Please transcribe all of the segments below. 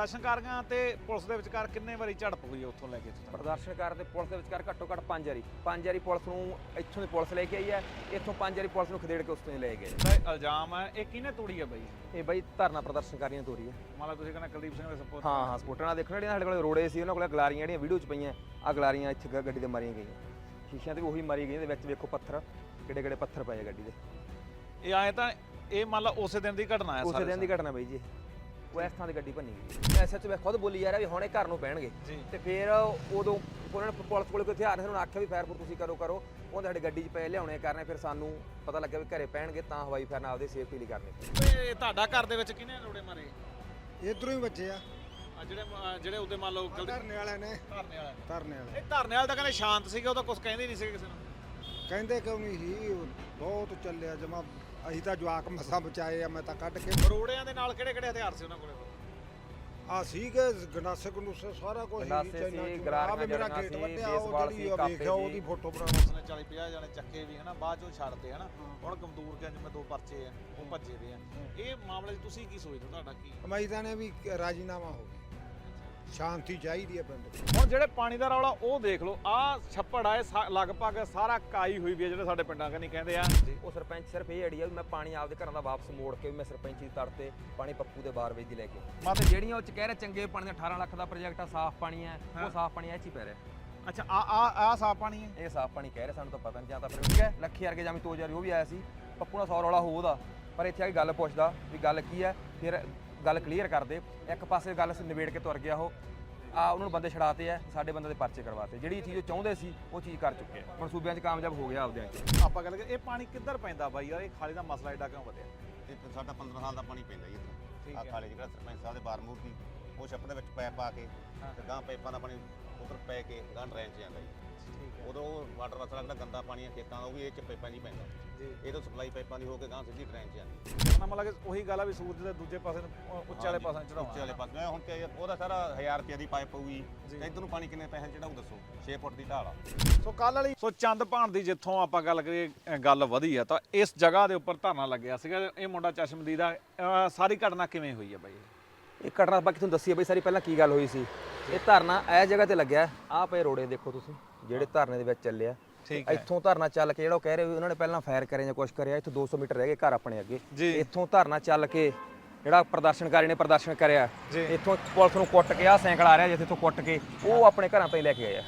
ਪ੍ਰਦਰਸ਼ਨਕਾਰੀਆਂ ਤੇ ਪੁਲਿਸ ਦੇ ਵਿਚਕਾਰ ਕਿੰਨੇ ਵਾਰੀ ਝੜਪ ਹੋਈ ਉੱਥੋਂ ਲੈ ਕੇ ਇੱਥੋਂ ਤੱਕ? ਪ੍ਰਦਰਸ਼ਨਕਾਰ ਤੇ ਪੁਲਿਸ ਦੇ ਵਿਚਕਾਰ ਘੱਟੋ ਘੱਟ ਪੰਜ ਵਾਰੀ। ਪੰਜ ਵਾਰੀ ਪੁਲਿਸ ਨੂੰ ਇੱਥੋਂ ਦੀ ਪੁਲਿਸ ਲੈ ਕੇ ਆਈ ਹੈ। ਇੱਥੋਂ ਪੰਜ ਵਾਰੀ ਪੁਲਿਸ ਨੂੰ ਖਦੇੜ ਕੇ ਉਸ ਤੋਂ ਹੀ ਲੈ ਗਏ। ਤਾਂ ਇਹ ਇਲਜ਼ਾਮ ਹੈ ਇਹ ਕਿਹਨੇ ਤੋੜੀ ਹੈ ਬਾਈ? ਇਹ ਬਾਈ ਧਰਨਾ ਪ੍ਰਦਰਸ਼ਨਕਾਰੀਆਂ ਤੋਰੀ ਹੈ। ਮੰਨ ਤੁਸੀਂ ਕਹਿੰਦੇ ਕੁਲਦੀਪ ਸਿੰਘ ਦੇ ਸਪੋਰਟ ਹਾਂ ਹਾਂ ਸਪੋਰਟਰਾਂ ਨਾਲ ਦੇਖੋ ਜਿਹੜੀਆਂ ਸਾਡੇ ਕੋਲ ਰੋੜੇ ਸੀ ਉਹਨਾਂ ਕੋਲ ਗਲਾਰੀਆਂ ਜਿਹੜੀਆਂ ਵੀਡੀਓ 'ਚ ਪਈਆਂ ਆ ਗਲਾਰੀਆਂ ਇੱਥੇ ਗ- ਗੱਡੀ ਦੇ ਮਾਰੀਆਂ ਗਈਆਂ। ਸ਼ੀਸ਼ਿਆਂ ਤੇ ਵੀ ਉਹੀ ਮਾਰੀ ਗਈਆਂ ਦੇ ਵਿੱਚ ਵੇਖੋ ਪੱਥਰ ਕਿਹੜੇ ਕਿਹੜੇ ਪੱਥਰ ਪਏ ਆ ਗੱਡੀ ਦੇ। ਇਹ ਆਏ ਤਾਂ ਇਹ ਮੰਨ ਉਸੇ ਦਿਨ ਦੀ ਘਟਨਾ ਹੈ ਉਸੇ ਦਿਨ ਦੀ ਘਟਨਾ ਬਾਈ ਜੀ। ਇਹ। ਉਹ ਇਸ ਥਾਂ ਦੀ ਗੱਡੀ ਭੰਨੀ ਗਈ। ਐਸਐਚ ਮੈਂ ਖੁਦ ਬੋਲੀ ਜਾ ਰਿਹਾ ਵੀ ਹੁਣੇ ਘਰ ਨੂੰ ਪੈਣਗੇ। ਜੀ। ਤੇ ਫਿਰ ਉਦੋਂ ਉਹਨਾਂ ਨੇ ਪੁਲਿਸ ਕੋਲ ਕੋਈ ਹਥਿਆਰ ਨਹੀਂ ਉਹਨਾਂ ਨੇ ਆਖਿਆ ਵੀ ਫਾਇਰ ਫੂਰ ਤੁਸੀਂ ਕਰੋ ਕਰੋ। ਉਹ ਸਾਡੀ ਗੱਡੀ 'ਚ ਪਏ ਲਿਆਉਣੇ ਕਰਨੇ ਫਿਰ ਸਾਨੂੰ ਪਤਾ ਲੱਗਿਆ ਵੀ ਘਰੇ ਪੈਣਗੇ ਤਾਂ ਹਵਾਈ ਫਾਇਰ ਨਾਲ ਆਪਦੇ ਸੇਫਟੀ ਲਈ ਕਰਨੇ ਤੇ ਤੁਹਾਡਾ ਘਰ ਦੇ ਵਿੱਚ ਕਿਹਨੇ ਰੋੜੇ ਮਾਰੇ? ਇਧਰੋਂ ਹੀ ਬੱਚੇ ਆ। ਆ ਜਿਹੜੇ ਜਿਹੜੇ ਉਹਦੇ ਮੰਨ ਲਓ ਧਰਨੇ ਵਾਲੇ ਨੇ। ਧਰਨੇ ਵਾਲਾ ਧਰਨੇ ਵਾਲੇ। ਇਹ ਧਰਨੇ ਵਾਲੇ ਤਾਂ ਕਹਿੰਦੇ ਸ਼ਾਂਤ ਸੀਗੇ ਉਹ ਤਾਂ ਕੁਝ ਕਹਿੰਦੇ ਨਹੀਂ ਸੀਗੇ ਕਿਸੇ ਨੂੰ। ਕਹਿੰਦੇ ਕਿਉਂ ਨਹੀਂ ਸੀ? ਬਹੁਤ ਚੱਲਿਆ ਜਮਾ ਅਸੀਂ ਤਾਂ ਜਵਾਕ ਮਸਾਂ ਬਚਾਏ ਆ ਮੈਂ ਤਾਂ ਕੱਢ ਕੇ ਰੋੜਿਆਂ ਦੇ ਨਾਲ ਕਿਹੜੇ ਕਿਹੜੇ ਹਥਿਆਰ ਸੀ ਉਹਨਾਂ ਕੋਲੇ? ਆ ਸੀਗੇ ਗੰਡਾਸੇ ਗੰਡੂਸੇ ਸਾਰਾ ਕੁਝ ਗੰਡਾਸੇ ਸੀ, ਗਰਾਰੀਆਂ ਆ ਮੇਰਾ ਜੜੀਆਂ ਗੇਟ ਸੀ, ਵੱਟਿਆ ਉਹ ਬੇਸਬਾਲ ਜਿਹੜੀ ਉਹ ਕਾਪੇ ਵੇਖਿਆ ਸੀ। ਉਹਦੀ ਫੋਟੋ ਬਣਾ ਉਸਨੇ 40 50 ਜਾਣੇ ਚੱਕੇ ਵੀ ਹਨਾ ਬਾਅਦ ਚੋਂ ਛੱਡਦੇ ਹਨਾ। ਹੁਣ ਗਮਦੂਰ ਕੇ ਜਿਵੇਂ ਦੋ ਪਰਚੇ ਆ ਉਹ ਭੱਜੇ ਦੇ ਆ। ਇਹ ਮਾਮਲੇ 'ਚ ਤੁਸੀਂ ਕੀ ਸੋਚਦੇ ਹੋ? ਤੁਹਾਡਾ ਕੀ? ਅਮੈਦਾਂ ਨੇ ਵੀ ਰਾਜੀਨਾਮਾ ਹੋ ਗਿਆ। ਸ਼ਾਂਤੀ ਚਾਹੀਦੀ ਹੈ ਪਿੰਡ ਹੁਣ ਜਿਹੜੇ ਪਾਣੀ ਦਾ ਰੌਲਾ ਉਹ ਦੇਖ ਲਓ। ਆ ਛੱਪੜ ਆ ਇਹ ਸਾ- ਲਗਭਗ ਸਾਰਾ ਕਾਈ ਹੋਈ ਵੀ ਹੈ ਜਿਹੜੇ ਸਾਡੇ ਪਿੰਡਾਂ ਕਨੀ ਕਹਿੰਦੇ ਆ। ਉਹ ਸਰਪੰਚ ਸਿਰਫ ਇਹ ਆਈਡੀਆ ਵੀ ਮੈਂ ਪਾਣੀ ਆਪਦੇ ਘਰਾਂ ਦਾ ਵਾਪਸ ਮੋੜ ਕੇ ਵੀ ਮੈਂ ਸਰਪੰਚੀ ਦੀ ਤੜ ਤੇ ਪਾਣੀ ਪੱਪੂ ਦੇ ਬਾਰ ਵੇਚ ਦੀ ਲੈ ਕੇ ਮਾਤੇ ਤੇ ਜਿਹੜੀਆਂ ਉਹ ਚ ਕਹਿ ਰਹੇ ਚੰਗੇ ਪਾਣੀ ਦਾ 18 ਲੱਖ ਦਾ ਪ੍ਰੋਜੈਕਟ ਆ ਸਾਫ਼ ਪਾਣੀ ਹੈ ਹਾਂ। ਉਹ ਸਾਫ਼ ਪਾਣੀ ਇਹ ਚ ਹੀ ਪੈ ਰਿਹਾ। ਅੱਛਾ ਆ ਆ ਆ ਸਾਫ਼ ਪਾਣੀ ਹੈ ਇਹ ਸਾਫ਼ ਪਾਣੀ ਕਹਿ ਰਹੇ ਸਾਨੂੰ ਤਾਂ ਪਤਾ ਨਹੀਂ ਜਾਂ ਤਾਂ ਫਿਰ ਠੀਕ ਹੈ ਲੱਖੀ ਵਰਗੇ ਜਾਂ ਵੀ 2000 ਉਹ ਵੀ ਆਇਆ ਸੀ ਪੱਪੂ ਨਾਲ 100 ਰੌਲਾ ਹੋ ਉਹਦਾ ਪਰ ਇੱਥੇ ਆ ਕੇ ਗੱਲ ਪੁੱਛਦਾ ਵੀ ਗੱਲ ਕੀ ਹੈ ਫਿਰ ਗੱਲ ਕਲੀਅਰ ਕਰਦੇ ਇੱਕ ਪਾਸੇ ਗੱਲ ਸ- ਨਿਬੇੜ ਕੇ ਤੁਰ ਗਿਆ ਉਹ ਆ ਉਹਨਾਂ ਨੂੰ ਬੰਦੇ ਛੜਾਤੇ ਆ ਸਾਡੇ ਬੰਦੇ ਦੇ ਪਰਚੇ ਕਰਵਾਤੇ। ਜਿਹੜੀ ਚੀਜ਼ ਉਹ ਚਾਹੁੰਦੇ ਸੀ ਉਹ ਚੀਜ਼ ਕਰ ਚੁੱਕੇ ਆ। ਮਨਸੂਬਿਆਂ 'ਚ ਕਾਮਯਾਬ ਹੋ ਗਿਆ ਆਪਦਿਆਂ 'ਚ। ਆਪਾਂ ਗੱਲ ਕਰ ਇਹ ਪਾਣੀ ਕਿੱਧਰ ਪੈਂਦਾ ਬਾਈ? ਯਾਰ ਇਹ ਖਾਲੀ ਦਾ ਮਸਲਾ ਏਡਾ ਕਿਉਂ ਵਧਿਆ? ਇਹ ਤਾਂ ਸਾਡਾ 15 ਸਾਲ ਦਾ ਪਾਣੀ ਪੈਂਦਾ ਜੀ ਇੱਥੇ ਆ। ਖਾਲੇ ਜਿਹੜਾ ਸਰਪੰਚ ਸਾਹਿਬ ਦੇ ਬਾਰ ਮੂਰਤੀ ਉਹ ਛੱਪ ਦੇ ਵਿੱਚ ਪੈਪ ਪਾ ਕੇ। ਤੇ ਗਾਂ ਪਾਈਪਾਂ ਦਾ ਪਾਣੀ ਉਧਰ ਪੈ ਕੇ ਗਾਂ ਡਰੇਨ 'ਚ ਜਾਂਦਾ ਜੀ। ਠੀਕ ਉਦੋਂ ਉਹ ਵਾਟਰ ਵਾਸਲਾ ਜਿਹੜਾ ਗੰਦਾ ਪਾਣੀ ਹੈ ਖੇਤਾਂ ਦਾ ਉਹ ਵੀ ਇਹ 'ਚ ਪਾਈਪਾਂ 'ਚ ਹੀ ਪੈਂਦਾ। ਜੀ। ਇਹ ਤੋਂ ਸਪਲਾਈ ਪਾਈਪਾਂ ਦੀ ਹੋ ਕੇ ਗਾਂ ਸਿੱਧੀ ਡਰੇਨ 'ਚ ਜਾਂਦੀ। ਮਤਲਬ ਕਿ ਉਹੀ ਗੱਲ ਆ ਵੀ ਸੂਰਜ ਦੇ ਦੂਜੇ ਪਾਸੇ ਨੂੰ ਉੱਚੇ ਵਾਲੇ ਪਾਸੇ ਚੜਾਉਣਾ ਉੱਚੇ ਵਾਲੇ ਪਾਸੇ ਹੁਣ ਤੇ ਉਹਦਾ ਸਾਰਾ 1000 ਰੁਪਏ ਦੀ ਪਾਈਪ ਹੋਊਗੀ। ਜੀ। ਤੇ ਇਧਰ ਨੂੰ ਪਾਣੀ ਕਿੰਨੇ ਪੈਸੇ ਚੜਾਊ ਦੱਸੋ? 6 ਫੁੱਟ ਦੀ ਢਾਲ ਆ। ਸੋ ਕੱਲ ਵਾਲੀ ਸੋ ਚੰਦ ਭਾਣ ਦੀ ਜਿੱਥੋਂ ਆਪਾਂ ਗੱਲ ਕਰੀਏ ਅ, ਗੱਲ ਵਧੀ ਆ ਤਾਂ ਇਸ ਜਗ੍ਹਾ ਦੇ ਉੱਪਰ ਧਰਨਾ ਲੱਗਿਆ ਸੀਗਾ। ਇਹ ਮੁੰਡਾ ਚਸ਼ਮਦੀਦ ਆ। ਅ, ਸਾਰੀ ਘਟਨਾ ਕਿਵੇਂ ਹੋਈ ਆ ਬਾਈ? ਇਹ ਘਟਨਾ ਬਾਕੀ ਤੁਹਾਨੂੰ ਦੱਸੀ ਹੈ ਬਈ ਸਾਰੀ ਪਹਿਲਾਂ ਕੀ ਗੱਲ ਹੋਈ ਸੀ। ਇਹ ਧਰਨਾ ਇਹ ਜਗ੍ਹਾ ਤੇ ਲੱਗਿਆ। ਆਹ ਪਏ ਰੋੜੇ ਦੇਖੋ ਤੁਸੀਂ ਜਿਹੜੇ ਧਰਨੇ ਦੇ ਵਿੱਚ ਚੱਲਿਆ। ਠੀਕ ਇੱਥੋਂ ਧਰਨਾ ਚੱਲ ਕੇ ਜਿਹੜਾ ਉਹ ਕਹਿ ਰਹੇ ਵੀ ਉਹਨਾਂ ਨੇ ਪਹਿਲਾਂ ਫਾਇਰ ਕਰਿਆ ਜਾਂ ਕੁਝ ਕਰਿਆ ਇੱਥੋਂ 200 ਮੀਟਰ ਰਹਿ ਗਏ ਘਰ ਆਪਣੇ ਅੱਗੇ। ਇੱਥੋਂ ਧਰਨਾ ਚੱਲ ਕੇ ਜਿਹੜਾ ਪ੍ਰਦਰਸ਼ਨਕਾਰੀ ਨੇ ਪ੍ਰਦਰਸ਼ਨ ਕਰਿਆ। ਇੱਥੋਂ ਪੁਲਿਸ ਨੂੰ ਕੁੱਟ ਕੇ ਆ ਸਾਈਕਲ ਆ ਰਿਹਾ ਜਿੱਥੇ ਤੋਂ ਕੁੱਟ ਕੇ ਉਹ ਆਪਣੇ ਘਰਾਂ ਤੋਂ ਹੀ ਲੈ ਕੇ ਗਏ ਆ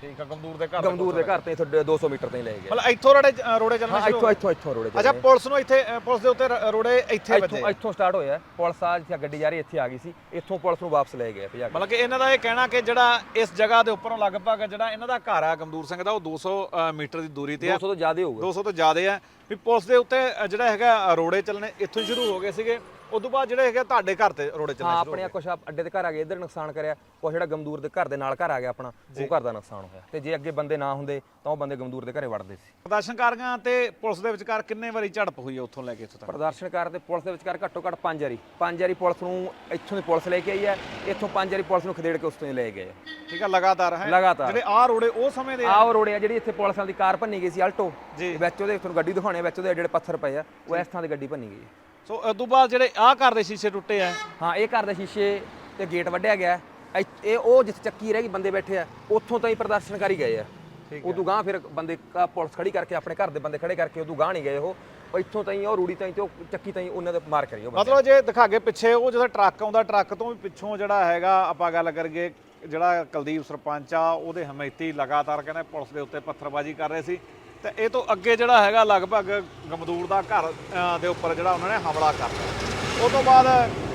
ਠੀਕ ਆ ਗਮਦੂਰ ਦੇ ਘਰ ਗਮਦੂਰ ਦੇ ਘਰ ਤੇ ਇੱਥੋਂ 200 ਮੀਟਰ ਤੋਂ ਹੀ ਲੈ ਗਏ। ਮਤਲਬ ਇੱਥੋਂ ਰੋੜੇ ਰੋੜੇ ਚੱਲਣਾ ਹਾਂ ਸ਼ੁਰੂ ਇੱਥੋਂ ਇੱਥੋਂ ਇੱਥੋਂ ਰੋੜੇ। ਅੱਛਾ। ਪੁਲਿਸ ਨੂੰ ਇੱਥੇ ਅ, ਪੁਲਿਸ ਦੇ ਉੱਤੇ ਰ- ਰੋੜੇ ਇੱਥੇ ਵੱਜੇ? ਇੱਥੋਂ ਇੱਥੋਂ ਸਟਾਰਟ ਹੋਇਆ। ਪੁਲਿਸ ਆ ਜਿੱਥੇ ਗੱਡੀ ਜਾ ਰਹੀ ਇੱਥੇ ਆ ਗਈ ਸੀ। ਇੱਥੋਂ ਪੁਲਿਸ ਨੂੰ ਵਾਪਸ ਲੈ ਗਏ ਭਜਾ ਕੇ ਮਤਲਬ ਕਿ ਇਹਨਾਂ ਦਾ ਇਹ ਕਹਿਣਾ ਕਿ ਜਿਹੜਾ ਇਸ ਜਗ੍ਹਾ ਦੇ ਉੱਪਰੋਂ ਲਗਭਗ ਜਿਹੜਾ ਇਹਨਾਂ ਦਾ ਘਰ ਆ ਗਮਦੂਰ ਸਿੰਘ ਦਾ ਉਹ 200 ਅ, ਮੀਟਰ ਦੀ ਦੂਰੀ ਤੇ ਆ। 200 ਤੋਂ ਜ਼ਿਆਦਾ ਹੋਊਗਾ। 200 ਤੋਂ ਜ਼ਿਆਦਾ ਆ। ਵੀ ਪੁਲਿਸ ਦੇ ਉੱਤੇ ਅ, ਜਿਹੜਾ ਹੈਗਾ ਰੋੜੇ ਚੱਲਣੇ ਇੱਥੋਂ ਹੀ ਸ਼ੁਰੂ ਹੋ ਗਏ ਸੀਗੇ। ਉਦੋਂ ਬਾਅਦ ਜਿਹੜੇ ਹੈਗੇ ਤੁਹਾਡੇ ਘਰ ਤੇ ਰੋੜੇ ਚੱਲਣੇ ਹਾਂ ਸ਼ੁਰੂ ਹੋ ਆਪਣੇ ਕੁਛ ਆਪ- ਅੱਡੇ ਦੇ ਘਰ ਆ ਗਏ ਇੱਧਰ ਨੁਕਸਾਨ ਕਰਿਆ ਕੁਛ ਜਿਹੜਾ ਗਮਦੂਰ ਦੇ ਘਰ ਦੇ ਨਾਲ ਘਰ ਆ ਗਿਆ ਆਪਣਾ ਉਹ ਘਰ ਦਾ ਨੁਕਸਾਨ ਹੋਇਆ। ਤੇ ਜੇ ਅੱਗੇ ਬੰਦੇ ਨਾ ਹੁੰਦੇ ਤਾਂ ਉਹ ਬੰਦੇ ਗਮਦੂਰ ਦੇ ਘਰੇ ਵੜਦੇ ਸੀ। ਪ੍ਰਦਰਸ਼ਨਕਾਰੀਆਂ ਤੇ ਪੁਲਿਸ ਦੇ ਵਿਚਕਾਰ ਕਿੰਨੇ ਵਾਰੀ ਝੜਪ ਹੋਈ ਹੈ ਉੱਥੋਂ ਲੈ ਕੇ ਇੱਥੋਂ ਤੱਕ? ਪ੍ਰਦਰਸ਼ਨਕਾਰ ਤੇ ਪੁਲਿਸ ਦੇ ਵਿਚਕਾਰ ਘੱਟੋ ਘੱਟ ਪੰਜ ਵਾਰੀ। ਪੰਜ ਵਾਰੀ ਪੁਲਿਸ ਨੂੰ ਇੱਥੋਂ ਦੀ ਪੁਲਿਸ ਲੈ ਕੇ ਆਈ ਹੈ ਇੱਥੋਂ ਪੰਜ ਵਾਰੀ ਪੁਲਿਸ ਨੂੰ ਖਦੇੜ ਕੇ ਉਸ ਤੋਂ ਹੀ ਲੈ ਗਏ। ਠੀਕ ਹੈ ਲਗਾਤਾਰ ਹੈ? ਲਗਾਤਾਰ। ਜਿਹੜੇ ਆ ਰੋੜੇ ਉਹ ਸਮੇਂ ਦੇ ਆ? ਆਹ ਉਹ ਰੋੜੇ ਆ ਜਿਹੜੀ ਇੱਥੇ ਪੁਲਿਸ ਵਾਲੀ ਦੀ ਕਾਰ ਭੰਨੀ ਗਈ ਸੀ ਆਲਟੋ ਜੀ। ਵਿੱਚ ਉਹਦੇ ਤੁਹਾਨੂੰ ਗੱਡੀ ਦਿਖਾਉਣੇ ਆ, ਵਿੱਚ ਉਹਦੇ ਜਿਹੜੇ ਪੱਥਰ ਪਏ ਆ ਉਹ ਇਸ ਥਾਂ ਦੀ ਗੱਡੀ ਭੰਨੀ ਗਈ। ਸੋ ਉਸ ਤੋਂ ਬਾਅਦ ਜਿਹੜੇ ਆ ਘਰ ਦੇ ਸ਼ੀਸ਼ੇ ਟੁੱਟੇ ਆ। ਹਾਂ ਇਹ ਘਰ ਦੇ ਸ਼ੀਸ਼ੇ ਤੇ ਗੇਟ ਵੱਢਿਆ ਗਿਆ। ਹੈ। ਇੱਥ- ਇਹ ਉਹ ਜਿੱਥੇ ਚੱਕੀ ਰਹਿ ਗਈ ਬੰਦੇ ਬੈਠੇ ਆ ਉੱਥੋਂ ਤਾਂ ਹੀ ਪ੍ਰਦਰਸ਼ਨਕਾਰੀ ਗਏ ਆ। ਉਦੋਂ ਗਾਂ ਫਿਰ ਬੰਦੇ ਕਾ ਪੁਲਿਸ ਖੜੀ ਕਰਕੇ ਆਪਣੇ ਘਰ ਦੇ ਬੰਦੇ ਖੜੇ ਕਰਕੇ ਉਦੋਂ ਗਾਂ ਨਹੀਂ ਗਏ ਉਹ। ਉਹ ਇੱਥੋਂ ਤਾਂ ਹੀ ਉਹ ਰੂੜੀ ਤਾਂ ਹੀ ਤੇ ਉਹ ਚੱਕੀ ਤਾਂ ਹੀ ਉਹਨਾਂ ਦੇ ਮਾਰ ਕਰੀ ਉਹ ਬੰਦੇ। ਮਤਲਬ ਜੇ ਦਿਖਾਗੇ ਪਿੱਛੇ ਉਹ ਜਦੋਂ ਟਰੱਕ ਆਉਂਦਾ ਟਰੱਕ ਤੋਂ ਵੀ ਪਿੱਛੋਂ ਜਿਹੜਾ ਹੈਗਾ ਆਪਾਂ ਗੱਲ ਕਰੀਏ ਜਿਹੜਾ ਕੁਲਦੀਪ ਸਰਪੰਚ ਆ ਉਹਦੇ ਹਮੈਤੀ ਲਗਾਤਾਰ ਕਹਿੰਦੇ ਪੁਲਿਸ ਦੇ ਉੱਤੇ ਪੱਥਰਬਾਜ਼ੀ ਕਰ ਰਹੇ ਸੀ। ਤੇ ਇਹ ਤੋਂ ਅੱਗੇ ਜਿਹੜਾ ਹੈਗਾ ਲਗਭਗ ਗਮਦੂਰ ਦਾ ਘਰ ਦੇ ਉੱਪਰ ਜਿਹੜਾ ਉਹਨਾਂ ਨੇ ਹਮਲਾ ਕਰਤਾ ਉਸ ਤੋਂ ਬਾਅਦ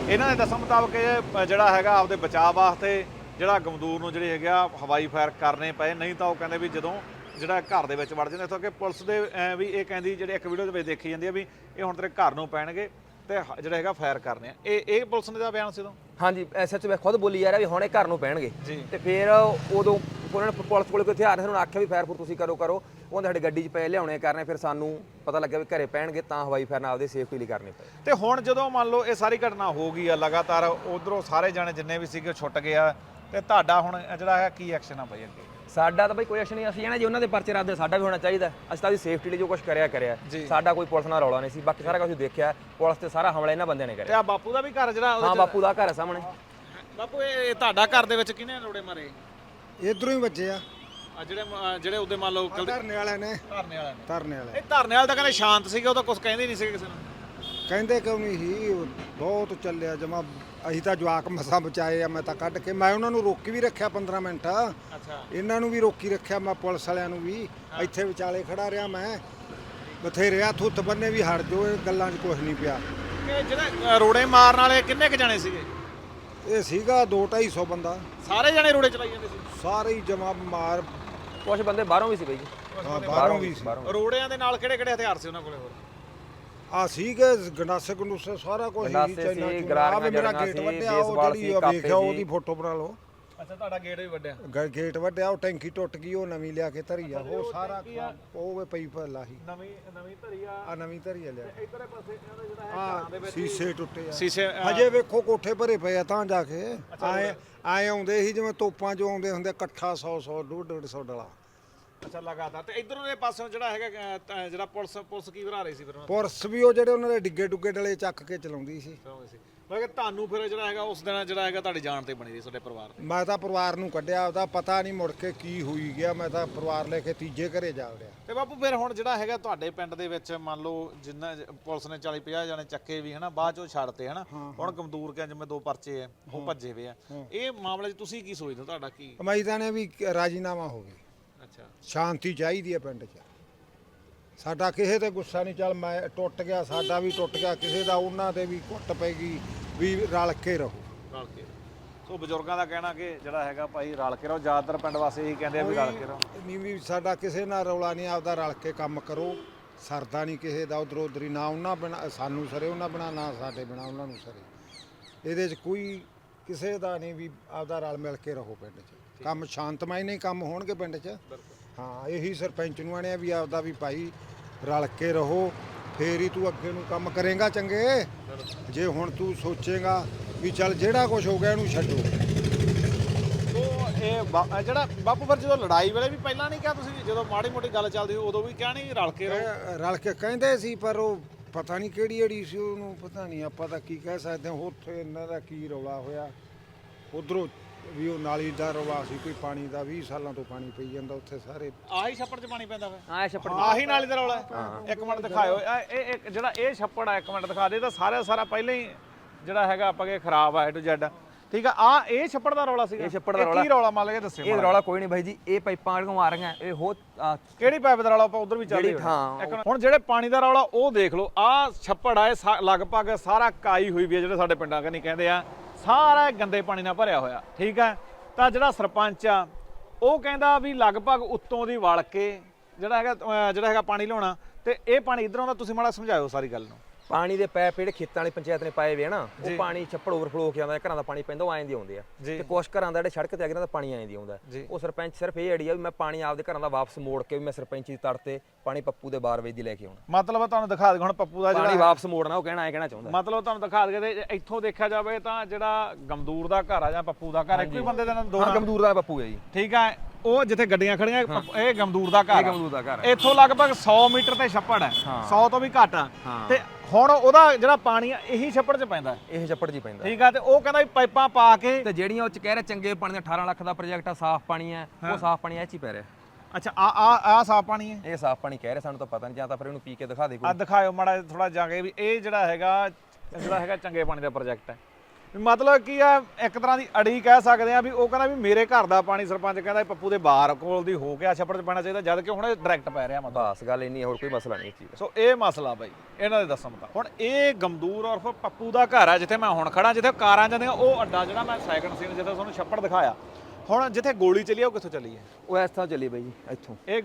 ਇਹਨਾਂ ਦੇ ਦੱਸਣ ਮੁਤਾਬਕ ਇਹ ਜਿਹੜਾ ਹੈਗਾ ਆਪਦੇ ਬਚਾਅ ਵਾਸਤੇ ਜਿਹੜਾ ਗਮਦੂਰ ਨੂੰ ਜਿਹੜੇ ਹੈਗਾ ਹਵਾਈ ਫਾਇਰ ਕਰਨੇ ਪਏ। ਨਹੀਂ ਤਾਂ ਉਹ ਕਹਿੰਦੇ ਵੀ ਜਦੋਂ ਜਿਹੜਾ ਘਰ ਦੇ ਵਿੱਚ ਵੜ ਜਾਂਦੇ ਇੱਥੋਂ ਕਿ ਪੁਲਿਸ ਦੇ ਵੀ ਇਹ ਕਹਿੰਦੀ ਜਿਹੜੇ ਇੱਕ ਵੀਡੀਓ ਦੇ ਵਿੱਚ ਦੇਖੀ ਜਾਂਦੀ ਆ ਵੀ ਇਹ ਹੁਣ ਤੇਰੇ ਘਰ ਨੂੰ ਪੈਣਗੇ ਤੇ ਹ- ਜਿਹੜਾ ਹੈਗਾ ਫਾਇਰ ਕਰਨੇ ਆ। ਇਹ ਇਹ ਪੁਲਿਸ ਨੇ ਦਾ ਬਿਆਨ ਸੀ ਉਦੋਂ? ਹਾਂਜੀ ਐਸਐਚ ਮੈਂ ਖੁਦ ਬੋਲੀ ਜਾ ਰਿਹਾ ਵੀ ਹੁਣੇ ਘਰ ਨੂੰ ਪੈਣਗੇ। ਤੇ ਫਿਰ ਉਦੋਂ ਉਹਨਾਂ ਨੇ ਪੁਲਿਸ ਕੋਲ ਕੋਈ ਹਥਿਆਰ ਸੀ, ਉਹਨਾਂ ਨੇ ਆਖਿਆ ਵੀ ਫਾਇਰ ਫੂਰ ਤੁਸੀਂ ਕਰੋ ਕਰੋ। ਉਹਨਾਂ ਸਾਡੀ ਗੱਡੀ 'ਚ ਪਏ ਲਿਆਉਣੇ ਕਰਨੇ ਫਿਰ ਸਾਨੂੰ ਪਤਾ ਲੱਗਿਆ ਵੀ ਘਰੇ ਪੈਣਗੇ ਤਾਂ ਹਵਾਈ ਫਾਇਰ ਨਾਲ ਆਪਦੇ ਸੇਫਟੀ ਲਈ ਕਰਨੇ ਪਏ। ਤੇ ਹੁਣ ਜਦੋਂ ਮੰਨ ਲਓ ਇਹ ਸਾਰੀ ਘਟਨਾ ਹੋ ਗਈ ਆ ਲਗਾਤਾਰ ਉਧਰੋਂ ਸਾਰੇ ਜਾਣੇ ਜਿੰਨੇ ਵੀ ਸੀਗੇ ਛੁੱਟ ਗਿਆ ਤੇ ਤੁਹਾਡਾ ਹੁਣ ਜਿਹੜਾ ਹੈ ਕੀ ਐਕਸ਼ਨ ਆ ਭਾਈ ਅੱਗੇ? ਸਾਡਾ ਤਾਂ ਬਈ ਕੋਈ ਐਕਸ਼ਨ ਨਹੀਂ ਅਸੀਂ ਨਾ ਜੀ ਉਹਨਾਂ ਦੇ ਪਰਚੇ ਰੱਖਦੇ ਸਾਡਾ ਵੀ ਹੋਣਾ ਚਾਹੀਦਾ। ਅਸੀਂ ਤਾਂ ਦੀ ਸੇਫਟੀ ਲਈ ਜੋ ਕੁਝ ਕਰਿਆ ਕਰਿਆ। ਸਾਡਾ ਕੋਈ ਪੁਲਿਸ ਨਾਲ ਰੌਲਾ ਨਹੀਂ ਸੀ ਬਾਕੀ ਸਾਰਾ ਕੁਝ ਦੇਖਿਆ ਪੁਲਿਸ ਤੇ ਸਾਰਾ ਹਮਲਾ ਇਹਨਾਂ ਬੰਦਿਆਂ ਨੇ ਤੇ ਕਰਿਆ ਆ ਬਾਪੂ ਦਾ ਵੀ ਘਰ ਜਿਹੜਾ ਉਹਦੇ ਹਾਂ ਬਾਪੂ ਦਾ ਘਰ ਹੈ ਸਾਹਮਣੇ। ਬਾਪੂ ਇਹ ਇਹ ਤੁਹਾਡਾ ਘਰ ਦੇ ਵਿੱਚ ਕਿਹਨੇ ਰੋੜੇ ਮਾਰੇ? ਇਧਰੋਂ ਹੀ ਵੱਜੇ ਆ। ਆ ਜਿਹੜੇ ਮ- ਜਿਹੜੇ ਉਹਦੇ ਮੰਨ ਲਓ ਕੁਲਦੀ- ਧਰਨੇ ਵਾਲੇ ਨੇ। ਧਰਨੇ ਵਾਲਿਆਂ ਨੇ। ਧਰਨੇ ਵਾਲੇ। ਇਹ ਧਰਨੇ ਵਾਲੇ ਤਾਂ ਕਹਿੰਦੇ ਸ਼ਾਂਤ ਸੀਗੇ ਉਹ ਤਾਂ ਕੁਝ ਕਹਿੰਦੇ ਨਹੀਂ ਸੀਗੇ ਕਿਸੇ ਨੂੰ। ਕਹਿੰਦੇ ਕਿਉਂ ਨਹੀਂ ਸੀ? ਉਹ ਬਹੁਤ ਚੱਲਿਆ ਜਮਾ। ਅਸੀਂ ਤਾਂ ਜਵਾਕ ਮਸਾਂ ਬਚਾਏ ਆ ਮੈਂ ਤਾਂ ਕੱਢ ਕੇ ਮੈਂ ਉਹਨਾਂ ਨੂੰ ਰੋਕੀ ਵੀ ਰੱਖਿਆ 15 ਮਿੰਟ। ਅੱਛਾ। ਇਹਨਾਂ ਨੂੰ ਵੀ ਰੋਕੀ ਰੱਖਿਆ ਮੈਂ ਪੁਲਿਸ ਵਾਲਿਆਂ ਨੂੰ ਵੀ। ਇੱਥੇ ਵਿਚਾਲੇ ਖੜਾ ਰਿਹਾ ਮੈਂ। ਬਥੇਰੇ ਹੱਥ ਹੁੱਥ ਬੰਨੇ ਵੀ ਹਟ ਜੋ ਇਹ ਗੱਲਾਂ 'ਚ ਕੁਝ ਨਹੀਂ ਪਿਆ। ਕਿ ਜਿਹੜੇ ਅ, ਰੋੜੇ ਮਾਰਨ ਵਾਲੇ ਕਿੰਨੇ ਕ ਜਾਣੇ ਸੀਗੇ? ਇਹ ਸੀਗਾ 2 250 ਬੰਦਾ। ਸਾਰੇ ਜਾਣੇ ਰੋੜੇ ਚਲਾਈ ਜਾਂਦੇ ਸੀ? ਸਾਰੇ ਹੀ ਜਮਾ ਮਾਰ ਕੁਝ ਬੰਦੇ ਬਾਹਰੋਂ ਵੀ ਸੀ ਬਾਈ ਜੀ ਹਾਂ, ਬਾਹਰੋਂ ਵੀ ਸੀ ਬਾਹਰੋਂ ਰੋੜਿਆਂ ਦੇ ਨਾਲ ਕਿਹੜੇ ਕਿਹੜੇ ਹਥਿਆਰ ਸੀ ਉਹਨਾਂ ਕੋਲੇ ਹੋਰ ਆ ਸੀਗੇ ਗੰਡਾਸੇ ਗੰਡੂਸੇ ਸਾਰਾ ਕੁਝ ਹੀ ਗੰਡਾਸੇ ਚਾਈਨਾ ਸੀ। ਗਰਾਰੀਆਂ ਮੇਰਾ ਜੜੀਆਂ ਗੇਟ ਸੀ, ਵੱਡਿਆ ਉਹ ਬੇਸਬਾਲ ਜਿਹੜੀ ਸੀ, ਕਾਪੇ ਵੇਖਿਆ ਸੀ। ਉਹਦੀ ਫੋਟੋ ਬਣਾ ਲਓ ਅੱਛਾ ਤੁਹਾਡਾ ਗੇਟ ਵੀ ਵੱਡਿਆ। ਗ- ਗੇਟ ਵੱਡਿਆ ਉਹ ਟੈਂਕੀ ਟੁੱਟ ਗਈ ਉਹ ਨਵੀਂ ਲਿਆ ਕੇ ਧਰੀ ਆ ਉਹ ਸਾਰਾ ਉਹ ਵੇ ਪਈ ਭੱਲਾ ਸੀ। ਨਵੀਂ ਨਵੀਂ ਧਰੀ ਆ। ਆ ਨਵੀਂ ਧਰੀ ਆ ਲਿਆ। ਇਧਰੇ ਪਾਸੇ ਇਹਦਾ ਜਿਹੜਾ ਆ ਸੀਸੇ ਟੁੱਟੇ ਆ। ਸੀਸੇ ਹਜੇ ਵੇਖੋ ਕੋਠੇ ਭਰੇ ਪਏ ਆ ਤਾਂ ਜਾ ਕੇ। ਆਏ ਆਏ ਆਉਂਦੇ ਸੀ ਜਿਵੇਂ ਤੋਪਾਂ 'ਚ ਆਉਂਦੇ ਹੁੰਦੇ ਇਕੱਠਾ 100 100 100 150 ਡਲਾ। ਅੱਛਾ ਲਗਾਤਾਰ। ਤੇ ਇਧਰੋਂ ਦੇ ਪਾਸੋਂ ਜਿਹੜਾ ਹੈਗਾ ਅ, ਤਾਂ ਜਿਹੜਾ ਪੁਲਿਸ ਪੁਲਿਸ ਕੀ ਭਰਾ ਰਹੀ ਸੀ ਫਿਰ ਉਹਨਾਂ ਵੀ ਉਹ ਜਿਹੜੇ ਉਹਨਾਂ ਦੇ ਡਿੱਗੇ ਡੁੱਗੇ ਡਲੇ ਚੱਕ ਕੇ ਚਲਾਉਂਦੀ ਸੀ। ਸੀ। ਮੈਂ ਕਿਹਾ ਤੁਹਾਨੂੰ ਫਿਰ ਜਿਹੜਾ ਹੈਗਾ ਉਸ ਦਿਨ ਜਿਹੜਾ ਹੈਗਾ ਤੁਹਾਡੀ ਜਾਨ ਤੇ ਬਣੀ ਸੀ ਤੁਹਾਡੇ ਪਰਿਵਾਰ ਤੇ। ਮੈਂ ਤਾਂ ਪਰਿਵਾਰ ਨੂੰ ਕੱਢਿਆ ਉਹਦਾ ਪਤਾ ਨਹੀਂ ਮੁੜ ਕੇ ਕੀ ਹੋਈ ਗਿਆ ਮੈਂ ਤਾਂ ਪਰਿਵਾਰ ਲੈ ਕੇ ਤੀਜੇ ਘਰੇ ਜਾ ਵੜਿਆ। ਤੇ ਬਾਪੂ ਫਿਰ ਹੁਣ ਜਿਹੜਾ ਹੈਗਾ ਤੁਹਾਡੇ ਪਿੰਡ ਦੇ ਵਿੱਚ ਮੰਨ ਲਓ ਜਿੰਨਾ ਜ- ਪੁਲਿਸ ਨੇ 40 50 ਜਾਣੇ ਚੱਕੇ ਵੀ ਹਨਾ ਬਾਅਦ ਚੋਂ ਛੱਡਤੇ ਹਨਾ। ਹੁਣ ਗਮਦੂਰ ਕੇ ਜਿਵੇਂ ਦੋ ਪਰਚੇ ਆ ਉਹ ਭੱਜੇ ਵੇ ਆ। ਇਹ ਮਾਮਲੇ 'ਚ ਤੁਸੀਂ ਕੀ ਸੋਚਦੇ ਹੋ? ਤੁਹਾਡਾ ਕੀ? ਅਮੈਦਾਂ ਨੇ ਵੀ ਰਾਜੀਨਾਮਾ ਹੋ ਗਿਆ। ਅੱਛਾ। ਸ਼ਾਂਤੀ ਚਾਹੀਦੀ ਹੈ ਪਿੰਡ 'ਚ। ਸਾਡਾ ਕਿਸੇ ਤੇ ਗੁੱਸਾ ਨਹੀਂ ਚੱਲ ਮੈਂ ਟੁੱਟ ਗਿਆ ਸਾਡਾ ਵੀ ਟੁੱਟ ਗਿਆ ਕਿਸੇ ਦਾ ਉਹਨਾਂ ਤੇ ਵੀ ਕੁੱਟ ਪੈਗੀ ਵੀ ਰਲ ਕੇ ਰਹੋ। ਰਲ ਕੇ। ਸੋ ਬਜ਼ੁਰਗਾਂ ਦਾ ਕਹਿਣਾ ਕਿ ਜਿਹੜਾ ਹੈਗਾ ਭਾਈ ਰਲ ਕੇ ਰਹੋ ਜ਼ਿਆਦਾਤਰ ਪਿੰਡ ਵਾਸੀ ਇਹੀ ਕਹਿੰਦੇ ਆ ਵੀ ਰਲ ਕੇ ਰਹੋ। ਨਹੀਂ ਵੀ ਸਾਡਾ ਕਿਸੇ ਨਾਲ ਰੌਲਾ ਨਹੀਂ ਆਪਦਾ ਰਲ ਕੇ ਕੰਮ ਕਰੋ। ਸਰਦਾ ਨਹੀਂ ਕਿਸੇ ਦਾ ਉਧਰ ਉਧਰੀ ਨਾ ਉਹਨਾਂ ਬਣਾ ਸਾਨੂੰ ਸਰੇ ਉਹਨਾਂ ਬਣਾ ਨਾ ਸਾਡੇ ਬਣਾ ਉਹਨਾਂ ਨੂੰ ਸਰੇ। ਇਹਦੇ 'ਚ ਕੋਈ ਕਿਸੇ ਦਾ ਨਹੀਂ ਵੀ ਆਪਦਾ ਰਲ ਮਿਲ ਕੇ ਰਹੋ ਪਿੰਡ 'ਚ। ਕੰਮ ਸ਼ਾਂਤਮਈ ਨਹੀਂ ਕੰਮ ਹੋਣਗੇ ਪਿੰਡ 'ਚ। ਹਾਂ ਇਹੀ ਸਰਪੰਚ ਨੂੰ ਆਣਿਆ ਵੀ ਆਪਦਾ ਵੀ ਭਾਈ ਰਲ ਕੇ ਰਹੋ। ਫੇਰ ਹੀ ਤੂੰ ਅੱਗੇ ਨੂੰ ਕੰਮ ਕਰੇਗਾ ਚੰਗੇ। ਜੇ ਹੁਣ ਤੂੰ ਸੋਚੇਗਾ ਵੀ ਚੱਲ ਜਿਹੜਾ ਕੁਝ ਹੋ ਗਿਆ ਇਹਨੂੰ ਛੱਡੋ। ਇਹ ਬਾ- ਜਿਹੜਾ ਬਾਪੂ ਫਿਰ ਜਦੋਂ ਲੜਾਈ ਵੇਲੇ ਵੀ ਪਹਿਲਾਂ ਨਹੀਂ ਕਿਹਾ ਤੁਸੀਂ ਜਦੋਂ ਮਾੜੀ ਮੋਟੀ ਗੱਲ ਚੱਲਦੀ ਸੀ ਉਦੋਂ ਵੀ ਕਿਹਾ ਨਹੀਂ ਰਲ ਕੇ ਰਹੋ? ਰਲ ਕੇ ਕਹਿੰਦੇ ਸੀ ਪਰ ਉਹ ਪਤਾ ਨਹੀਂ ਕਿਹੜੀ ਅੜੀ ਸੀ ਉਹਨੂੰ ਪਤਾ ਨਹੀਂ ਆਪਾਂ ਤਾਂ ਕੀ ਕਹਿ ਸਕਦੇ ਹਾਂ ਉੱਥੇ ਇਹਨਾਂ ਦਾ ਕੀ ਰੌਲਾ ਹੋਇਆ। ਉਧਰੋਂ ਵੀ ਉਹ ਨਾਲੀ ਦਾ ਰੌਲਾ ਸੀ ਕੋਈ ਪਾਣੀ ਦਾ 20 ਸਾਲਾਂ ਤੋਂ ਪਾਣੀ ਪਈ ਜਾਂਦਾ ਉੱਥੇ ਸਾਰੇ। ਆਹੀ ਛੱਪੜ 'ਚ ਪਾਣੀ ਪੈਂਦਾ ਫਿਰ ਆਇਆ ਛੱਪੜ ਆਹੀ ਨਾਲੀ ਦਾ ਰੌਲਾ ਹੈ? ਇੱਕ ਮਿੰਟ ਦਿਖਾਇਓ। ਇਹ ਇਹ- ਜਿਹੜਾ ਇਹ ਛੱਪੜ ਆ ਇੱਕ ਮਿੰਟ ਦਿਖਾ ਦੇ ਇਹ ਤਾਂ ਸਾਰਾ ਸਾਰਾ ਪਹਿਲਾਂ ਹੀ ਜਿਹੜਾ ਹੈਗਾ ਆਪਾਂ ਕਿ ਖਰਾਬ ਆ ਏ ਟੂ ਜ਼ੈਡ ਠੀਕ ਆ ਆ ਇਹ ਛੱਪੜ ਦਾ ਰੌਲਾ ਸੀਗਾ। ਇਹ ਛੱਪੜ ਦਾ ਰੌਲਾ। ਕੀ ਰੌਲਾ। ਮੰਨ ਲਗੇ ਦੱਸਿਓ ਇਹ ਰੌਲਾ ਕੋਈ ਨਹੀਂ ਬਾਈ ਜੀ ਇਹ ਪਾਈਪਾਂ ਜਿਹੜੀਆਂ ਆ ਰਹੀਆਂ ਇਹ ਹੋ ਆ, ਕਿਹੜੀ ਪਾਈਪ ਦਾ ਰੌਲਾ ਆਪਾਂ ਉਧਰ ਵੀ ਚੱਲਦੇ ਜਿਹੜੀ ਥਾਂ ਹੁਣ ਜਿਹੜੇ ਪਾਣੀ ਦਾ ਰੌਲਾ ਉਹ ਦੇਖ ਲਓ। ਆ ਛੱਪੜ ਆ ਲਗਭਗ ਸਾਰਾ ਕਾਈ ਹੋਈ ਵੀ ਹੈ ਜਿਹੜੇ ਸਾਡੇ ਪਿੰਡਾਂ ਕਨੀ ਕਹਿੰਦੇ ਆ ਸਾਰਾ ਗੰਦੇ ਪਾਣੀ ਨਾਲ ਭਰਿਆ ਹੋਇਆ, ਠੀਕ ਹੈ? ਤਾਂ ਜਿਹੜਾ ਸਰਪੰਚ ਆ, ਉਹ ਕਹਿੰਦਾ ਵੀ ਲਗਭਗ ਉੱਤੋਂ ਦੀ ਵਲ ਕੇ ਜਿਹੜਾ ਹੈਗਾ ਜਿਹੜਾ ਹੈਗਾ ਪਾਣੀ ਲਿਆਉਣਾ ਤੇ ਇਹ ਪਾਣੀ ਇਧਰੋਂ ਦਾ ਤੁਸੀਂ ਮਾੜਾ ਸਮਝਾਇਓ ਸਾਰੀ ਗੱਲ ਨੂੰ। ਪਾਣੀ ਦੇ ਪੈਪ ਜਿਹੜੇ ਖੇਤਾਂ ਵਾਲੀ ਪੰਚਾਇਤ ਨੇ ਪਾਏ ਵੇ ਆ ਨਾ ਉਹ ਪਾਣੀ ਛੱਪੜ ਓਵਰਫਲੋ ਹੋ ਕੇ ਆਉਂਦਾ ਘਰਾਂ ਦਾ ਪਾਣੀ ਪੈਂਦਾ ਉਹ ਐਂ ਦੀ ਆਉਂਦੇ ਆ। ਤੇ ਕੁਛ ਘਰਾਂ ਦਾ ਜਿਹੜੇ ਸੜਕ ਤੇ ਆ ਦਾ ਪਾਣੀ ਐਂ ਦੀ ਆਉਂਦਾ। ਉਹ ਸਰਪੰਚ ਸਿਰਫ ਇਹ ਆਈਡੀਆ ਵੀ ਮੈਂ ਪਾਣੀ ਆਪਦੇ ਘਰਾਂ ਦਾ ਵਾਪਸ ਮੋੜ ਕੇ ਵੀ ਮੈਂ ਸਰਪੰਚੀ ਦੀ ਤੜ ਤੇ ਪਾਣੀ ਪੱਪੂ ਦੇ ਬਾਰ ਵੇਚ ਦੀ ਲੈ ਕੇ ਆਉਣਾ। ਮਤਲਬ ਤੁਹਾਨੂੰ ਦਿਖਾ ਦੇ ਹੁਣ ਪੱਪੂ ਦਾ ਪਾਣੀ ਜਿਹੜਾ ਵਾਪਸ ਮੋੜਨਾ ਉਹ ਕਹਿਣਾ ਐ ਕਹਿਣਾ ਚਾਹੁੰਦਾ। ਮਤਲਬ ਤੁਹਾਨੂੰ ਦਿਖਾ ਦੇ ਤੇ ਇੱਥੋਂ ਦੇਖਿਆ ਜਾਵੇ ਤਾਂ ਜਿਹੜਾ ਗਮਦੂਰ ਦਾ ਘਰ ਆ ਜਾਂ ਪੱਪੂ ਦਾ ਘਰ ਇੱਕੋ ਹੀ ਬੰਦੇ ਦੇ ਨਾਲ ਦੋ ਹਾਂ ਨਾਲ- ਗਮਦੂਰ ਦਾ ਪੱਪੂ ਹੈ ਜੀ। ਠੀਕ ਹੈ ਉਹ ਜਿੱਥੇ ਗੱਡੀਆਂ ਖੜੀਆਂ ਇਹ ਗਮਦੂਰ ਦਾ ਘਰ ਇਹ ਆ। ਗਮਦੂਰ ਦਾ ਘਰ ਹੈ ਇੱਥੋਂ ਲਗਭਗ 100 ਮੀਟਰ ਤੇ ਛੱਪੜ ਹੈ ਹਾਂ। 100 ਤੋਂ ਵੀ ਘੱਟ ਆ। ਤੇ ਹੁਣ ਉਹਦਾ ਜਿਹੜਾ ਪਾਣੀ ਆ ਇਹੀ ਛੱਪੜ 'ਚ ਪੈਂਦਾ। ਇਹ ਛੱਪੜ ਜੀ ਪੈਂਦਾ। ਠੀਕ ਆ ਤੇ ਉਹ ਕਹਿੰਦਾ ਵੀ ਪਾਈਪਾਂ ਪਾ ਕੇ ਤੇ ਜਿਹੜੀਆਂ ਉਹ ਚ ਕਹਿ ਰਹੇ ਚੰਗੇ ਪਾਣੀ ਦਾ 18 ਲੱਖ ਦਾ ਪ੍ਰੋਜੈਕਟ ਆ ਸਾਫ਼ ਪਾਣੀ ਹੈ ਉਹ ਸਾਫ਼ ਪਾਣੀ ਐ ਚ ਹੀ ਪੈ ਰਿਹਾ। ਅੱਛਾ ਆ ਆ ਆ ਸਾਫ਼ ਪਾਣੀ ਹੈ ਇਹ ਸਾਫ਼ ਪਾਣੀ ਕਹਿ ਰਹੇ ਸਾਨੂੰ ਤਾਂ ਪਤਾ ਨਹੀਂ ਜਾਂ ਤਾਂ ਫਿਰ ਇਹਨੂੰ ਪੀ ਕੇ ਦਿਖਾ ਦੇ ਕੋਈ। ਆ ਦਿਖਾਇਓ ਮਾੜਾ ਥੋੜਾ ਜਾ ਕੇ ਵੀ ਇਹ ਜਿਹੜਾ ਹੈਗਾ ਜਿਹੜਾ ਹੈਗਾ ਚੰਗੇ ਪਾਣੀ ਦਾ ਪ੍ਰੋਜੈਕਟ ਹੈ ਮਤਲਬ ਕੀ ਆ ਇੱਕ ਤਰ੍ਹਾਂ ਦੀ ਅੜੀ ਕਹਿ ਸਕਦੇ ਆ ਵੀ ਉਹ ਕਹਿੰਦਾ ਵੀ ਮੇਰੇ ਘਰ ਦਾ ਪਾਣੀ ਸਰਪੰਚ ਕਹਿੰਦਾ ਪੱਪੂ ਦੇ ਬਾਹਰ ਕੋਲ ਦੀ ਹੋ ਗਿਆ ਛੱਪੜ 'ਚ ਪੈਣਾ ਚਾਹੀਦਾ ਜਦ ਕਿ ਹੁਣ ਇਹ ਡਾਇਰੈਕਟ ਪੈ ਰਿਹਾ ਮਤਲਬ। ਬਸ ਗੱਲ ਇੰਨੀ ਹੋਰ ਕੋਈ ਮਸਲਾ ਨਹੀਂ ਇਸ ਚੀਜ਼ ਦਾ। ਸੋ ਇਹ ਮਸਲਾ ਬਾਈ ਇਹਨਾਂ ਦੇ ਦੱਸਣ ਦਾ ਹੁਣ ਇਹ ਗਮਦੂਰ ਔਰ ਪੱਪੂ ਦਾ ਘਰ ਆ ਜਿੱਥੇ ਮੈਂ ਹੁਣ ਖੜਾ ਜਿੱਥੇ ਕਾਰਾਂ ਜਾਂਦੀਆਂ ਉਹ ਅੱਡਾ ਜਿਹੜਾ ਮੈਂ ਸੈਕਿੰਡ ਸੀਨ ਜਿੱਥੇ ਤੁਹਾਨੂੰ ਛੱਪੜ ਦਿਖਾਇਆ ਹੁਣ ਜਿੱਥੇ ਗੋਲੀ ਚੱਲੀ ਆ ਉਹ ਕਿੱਥੋਂ ਚੱਲੀ ਹੈ ਉਹ ਇਸ ਤਰ੍ਹਾਂ ਚੱਲੀ ਬਾਈ ਜੀ ਇੱਥੋਂ। ਇਹ